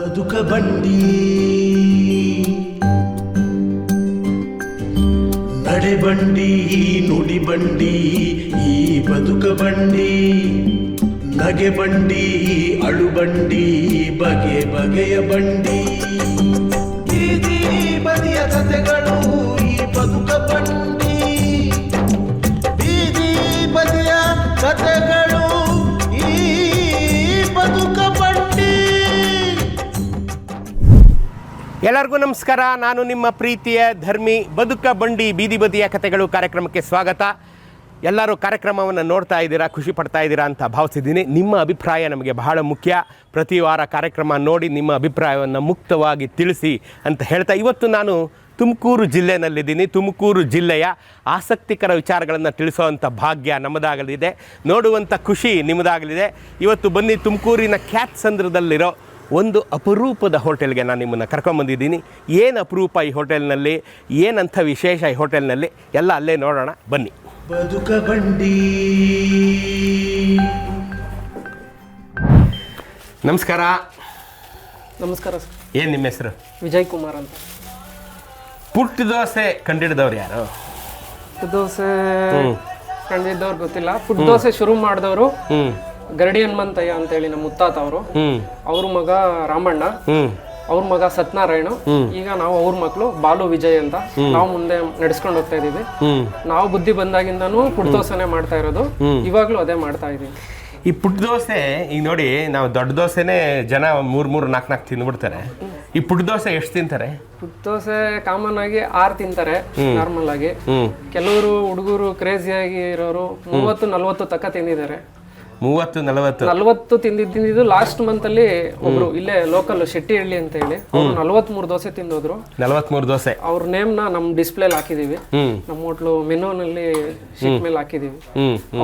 ಬದುಕ ಬಂಡಿ. ನಡೆ ಬಂಡಿ, ನುಡಿ ಬಂಡಿ, ಈ ಬದುಕ ಬಂಡಿ. ನಗೆ ಬಂಡಿ, ಅಳು ಬಂಡಿ, ಬಗೆ ಬಗೆಯ ಬಂಡಿ. ಎಲ್ಲರಿಗೂ ನಮಸ್ಕಾರ. ನಾನು ನಿಮ್ಮ ಪ್ರೀತಿಯ ಧರ್ಮಿ ಬದುಕ ಬಂಡಿ ಬೀದಿ ಬದಿಯ ಕಥೆಗಳು ಕಾರ್ಯಕ್ರಮಕ್ಕೆ ಸ್ವಾಗತ. ಎಲ್ಲರೂ ಕಾರ್ಯಕ್ರಮವನ್ನು ನೋಡ್ತಾ ಇದ್ದೀರಾ, ಖುಷಿ ಪಡ್ತಾ ಇದ್ದೀರಾ ಅಂತ ಭಾವಿಸಿದ್ದೀನಿ. ನಿಮ್ಮ ಅಭಿಪ್ರಾಯ ನಮಗೆ ಬಹಳ ಮುಖ್ಯ. ಪ್ರತಿ ವಾರ ಕಾರ್ಯಕ್ರಮ ನೋಡಿ ನಿಮ್ಮ ಅಭಿಪ್ರಾಯವನ್ನು ಮುಕ್ತವಾಗಿ ತಿಳಿಸಿ ಅಂತ ಹೇಳ್ತಾ. ಇವತ್ತು ನಾನು ತುಮಕೂರು ಜಿಲ್ಲೆನಲ್ಲಿದ್ದೀನಿ. ತುಮಕೂರು ಜಿಲ್ಲೆಯ ಆಸಕ್ತಿಕರ ವಿಚಾರಗಳನ್ನು ತಿಳಿಸುವಂಥ ಭಾಗ್ಯ ನಮ್ಮದಾಗಲಿದೆ. ನೋಡುವಂಥ ಖುಷಿ ನಿಮ್ಮದಾಗಲಿದೆ. ಇವತ್ತು ಬನ್ನಿ ತುಮಕೂರಿನ ಖ್ಯಾತ್ ಸಂದ್ರದಲ್ಲಿರೋ ಒಂದು ಅಪರೂಪದ ಹೋಟೆಲ್ಗೆ ನಾನು ನಿಮ್ಮನ್ನು ಕರ್ಕೊಂಬಂದಿದ್ದೀನಿ ಏನು ಅಪರೂಪ ಈ ಹೋಟೆಲ್ನಲ್ಲಿ ಏನಂಥ ವಿಶೇಷ ಈ ಹೋಟೆಲ್ನಲ್ಲಿ ಎಲ್ಲ ಅಲ್ಲೇ ನೋಡೋಣ ಬನ್ನಿ. ಬದುಕ ಬಂಡಿ. ನಮಸ್ಕಾರ. ನಮಸ್ಕಾರ ಸರ್. ಏನು ನಿಮ್ಮ ಹೆಸರು? ವಿಜಯ್ ಕುಮಾರ್ ಅಂತ. ಪುಟ್ಟ ದೋಸೆ ಕಂಡಿಡಿದವ್ರು ಯಾರು? ಪುಟ್ ದೋಸೆ ಕಂಡಿದ್ದವ್ರು ಗೊತ್ತಿಲ್ಲ. ಪುಟ್ ದೋಸೆ ಶುರು ಮಾಡಿದವರು ಹ್ಞೂ ಗರಡಿ ಹನುಮಂತಯ್ಯ ಅಂತೇಳಿ ನಮ್ಮ ಮುತ್ತಾತ ಅವರು. ಅವ್ರ ಮಗ ರಾಮಣ್ಣ. ಅವ್ರ ಮಗ ಸತ್ಯನಾರಾಯಣ. ಈಗ ನಾವು ಅವ್ರ ಮಕ್ಕಳು ಬಾಲು ವಿಜಯ್ ಅಂತ ನಾವು ಮುಂದೆ ನಡೆಸ್ಕೊಂಡು ಹೋಗ್ತಾ ಇದೀವಿ ನಾವು ಬುದ್ಧಿ ಬಂದಾಗಿಂದನೂ ಪುಟ್ ದೋಸೆನೆ ಮಾಡ್ತಾ ಇರೋದು. ಇವಾಗ್ಲೂ ಅದೇ ಮಾಡ್ತಾ ಇದೀವಿ ಈ ಪುಟ್ಟ ದೋಸೆ ಈಗ ನೋಡಿ ನಾವು ದೊಡ್ಡ ದೋಸೆನೇ ಜನ ಮೂರ್ ಮೂರು ನಾಲ್ಕು ನಾಲ್ಕು ತಿಂದ್ಬಿಡ್ತಾರೆ ಈ ಪುಟ್ಟ ದೋಸೆ ಎಷ್ಟು ತಿಂತಾರೆ? ಪುಟ್ಟ ದೋಸೆ ಕಾಮನ್ ಆಗಿ ಆರು ತಿಂತಾರೆ ನಾರ್ಮಲ್ ಆಗಿ. ಕೆಲವರು ಹುಡುಗರು ಕ್ರೇಜಿ ಆಗಿ ಇರೋರು ಮೂವತ್ತು ನಲ್ವತ್ತು ತಕ್ಕ ತಿಂದಿದ್ದಾರೆ. ಮೂವತ್ತು ನಲವತ್ತು. ನಲವತ್ತು ತಿಂದಿದ್ದು ಲಾಸ್ಟ್ ಮಂತ್ ಅಲ್ಲಿ ಒಬ್ರು ಇಲ್ಲೇ ಲೋಕಲ್ ಶೆಟ್ಟಿ ಶೆಟ್ಟಿಹಳ್ಳಿ ಅಂತ ಹೇಳಿ ಅವ್ರು ನಲ್ವತ್ಮೂರು ದೋಸೆ ತಿಂದೋದ್ರು. ನಲವತ್ಮೂರು ದೋಸೆ. ಅವ್ರ ನೇಮ್ನ ನಮ್ ಡಿಸ್ಪ್ಲೇಲ್ ಹಾಕಿದೀವಿ. ನಮ್ಮ ಹೋಟ್ಲು ಮೆನುನಲ್ಲಿ ಶೀಟ್ ಮೇಲೆ ಹಾಕಿದೀವಿ.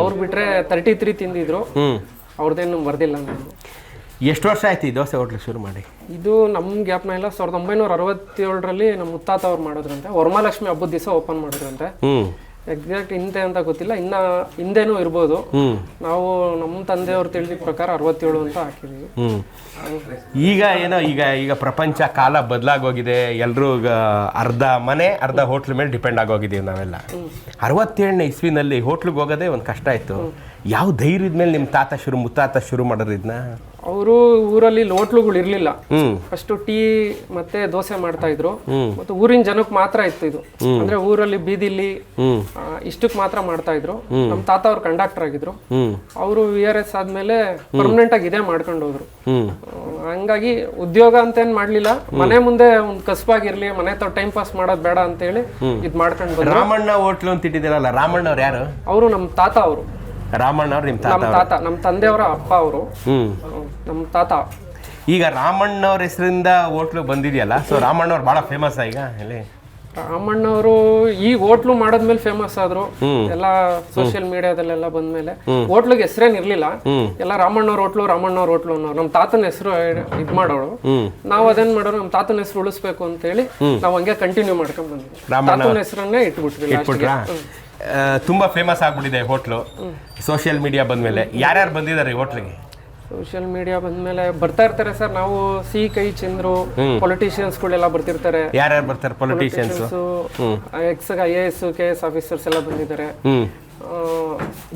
ಅವ್ರು ಬಿಟ್ರೆ ತರ್ಟಿ ತ್ರೀ ತಿಂದಿದ್ರು ಅವ್ರದ್ದೇನು ಬರ್ದಿಲ್ಲ ನಾನು ಎಷ್ಟು ವರ್ಷ ಆಯ್ತು ಈ ದೋಸೆ ಹೋಟ್ಲಿಗೆ ಶುರು ಮಾಡಿ? ಇದು ನಮ್ಮ ಗ್ಯಾಪ್ನ ಇಲ್ಲ ಸಾವಿರದ ಒಂಬೈನೂರ ಅರವತ್ತೇಳರಲ್ಲಿ ನಮ್ಮ ಮುತ್ತಾತ ಅವ್ರು ಮಾಡಿದ್ರಂತೆ. ವರಮಹಾಲಕ್ಷ್ಮಿ ಹಬ್ಬದ ದಿವಸ ಓಪನ್ ಮಾಡಿದ್ರಂತೆ. ಎಕ್ಸಾಕ್ಟ್ ಹಿಂದೆ ಅಂತ ಗೊತ್ತಿಲ್ಲ. ಇನ್ನ ಹಿಂದೆನೂ ಇರ್ಬೋದು. ಹ್ಞೂ ನಾವು ನಮ್ಮ ತಂದೆಯವ್ರು ತಿಳಿದ ಪ್ರಕಾರ ಅರವತ್ತೇಳು ಅಂತ ಹಾಕಿದೀವಿ. ಈಗ ಏನೋ ಈಗ ಈಗ ಪ್ರಪಂಚ ಕಾಲ ಬದಲಾಗೋಗಿದೆ. ಎಲ್ಲರೂ ಅರ್ಧ ಮನೆ ಅರ್ಧ ಹೋಟ್ಲ್ ಮೇಲೆ ಡಿಪೆಂಡ್ ಆಗೋಗಿದ್ದೀವಿ ನಾವೆಲ್ಲ. ಅರವತ್ತೇಳನೇ ಇಸ್ವಿನಲ್ಲಿ ಹೋಟ್ಲಿಗೆ ಹೋಗೋದೇ ಒಂದು ಕಷ್ಟ ಇತ್ತು. ಯಾವ ಧೈರ್ಯದ ಮೇಲೆ ನಿಮ್ಮ ತಾತ ಶುರು ಮುತ್ತಾತ ಶುರು ಮಾಡೋರು ಇದನ್ನ ಅವರು ಊರಲ್ಲಿ ಲೋಟ್ಲುಗಳು ಇರ್ಲಿಲ್ಲ. ಫಸ್ಟ್ ಟೀ ಮತ್ತೆ ದೋಸೆ ಮಾಡ್ತಾ ಇದ್ರು. ಮತ್ತೆ ಊರಿನ ಜನಕ್ಕೆ ಮಾತ್ರ ಇತ್ತು ಇದು. ಅಂದ್ರೆ ಊರಲ್ಲಿ ಬೀದಿಲಿ ಇಷ್ಟಕ್ಕೆ ಮಾತ್ರ ಮಾಡ್ತಾ ಇದ್ರು. ನಮ್ಮ ತಾತ ಅವ್ರು ಕಂಡಕ್ಟರ್ ಆಗಿದ್ರು. ಅವರು ವಿ ಆರ್ ಎಸ್ ಆದ್ಮೇಲೆ ಪರ್ಮನೆಂಟ್ ಆಗಿ ಇದೇ ಮಾಡ್ಕೊಂಡು ಹೋದ್ರು. ಹಂಗಾಗಿ ಉದ್ಯೋಗ ಅಂತ ಏನ್ ಮಾಡ್ಲಿಲ್ಲ. ಮನೆ ಮುಂದೆ ಒಂದು ಕಸಬಾಗಿರ್ಲಿ ಮನೆ ತಾವ್ ಟೈಮ್ ಪಾಸ್ ಮಾಡೋದ್ ಬೇಡ ಅಂತ ಹೇಳಿ ಇದ್ ಮಾಡ್ಕೊಂಡು ರಾಮಣ್ಣ ಹೋಟ್ಲು ಅಂತ ಇಟ್ಟಿದ್ದೀರಲ್ಲ ರಾಮಣ್ಣ ಅವ್ರು ಯಾರು? ಅವರು ನಮ್ಮ ತಾತ ಅವರು. ರಾಮಣ್ಣ ಅವ್ರು ನಿಮ್ಮ ತಾತ ನಮ್ಮ ತಾತ ನಮ್ಮ ತಂದೆಯವರ ಅಪ್ಪ ಅವರು. ಹ್ಮ್. ನಮ್ಮ ತಾತ. ಈಗ ರಾಮಣ್ಣ ಅವ್ರ ಹೆಸರಿಂದ ಹೋಟ್ಲು ಬಂದಿದೆಯಲ್ಲ ಸೊ ರಾಮಣ್ಣ ಅವ್ರು ಬಹಳ ಫೇಮಸ್ ಈಗ ಇಲ್ಲಿ? ರಾಮಣ್ಣವರು ಈ ಹೋಟ್ಲು ಮಾಡದ್ಮೇಲೆ ಫೇಮಸ್ ಆದ್ರು. ಎಲ್ಲ ಸೋಷಿಯಲ್ ಮೀಡಿಯಾದಲ್ಲೆಲ್ಲ ಬಂದ್ಮೇಲೆ. ಹೋಟ್ಲಿಗೆ ಹೆಸರೇನ್ ಇರ್ಲಿಲ್ಲ. ಎಲ್ಲ ರಾಮಣ್ಣವ್ರ ಹೋಟ್ಲು ರಾಮಣ್ಣವ್ರ ಹೋಟ್ಲು ಅನ್ನೋ ನಮ್ಮ ತಾತನ ಹೆಸರು ಇದ್ ಮಾಡೋರು. ಹ್ಮ್. ನಾವ್ ಅದೇನ್ ಮಾಡೋರು ನಮ್ಮ ತಾತನ ಹೆಸರು ಉಳಿಸ್ಬೇಕು ಅಂತ ಹೇಳಿ ನಾವ್ ಹಂಗೆ ಕಂಟಿನ್ಯೂ ಮಾಡ್ಕೊಂಡ್ ಬಂದ್ವಿ. ರಾಮಣ್ಣ ತಾತನ ಹೆಸರನ್ನೇ ಇಟ್ಬಿಟ್ವಿ ಇಟ್ಬಿಟ್ರಾ? ತುಂಬಾ ಫೇಮಸ್ ಆಗ್ಬಿಟ್ಟಿದೆ ಹೋಟ್ಲು ಸೋಷಿಯಲ್ ಮೀಡಿಯಾ ಬಂದ್ಮೇಲೆ. ಯಾರ್ಯಾರು ಬಂದಿದ್ದಾರೆ ಈ ಹೋಟ್ಲಿಗೆ ಸೋಷಿಯಲ್ ಮೀಡಿಯಾ ಬಂದ್ಮೇಲೆ ಬರ್ತಾ ಇರ್ತಾರೆ ಸರ್. ನಾವು ಸಿ ಕೈ ಚಂದ್ರು ಪೊಲಿಟಿಷಿಯನ್ಸ್ ಗಳೆಲ್ಲ ಬರ್ತಿರ್ತಾರೆ. ಯಾರ್ಯಾರು ಬರ್ತಾರೆ? Politicians ex I A S K S officers ಎಲ್ಲ ಬಂದಿದ್ದಾರೆ.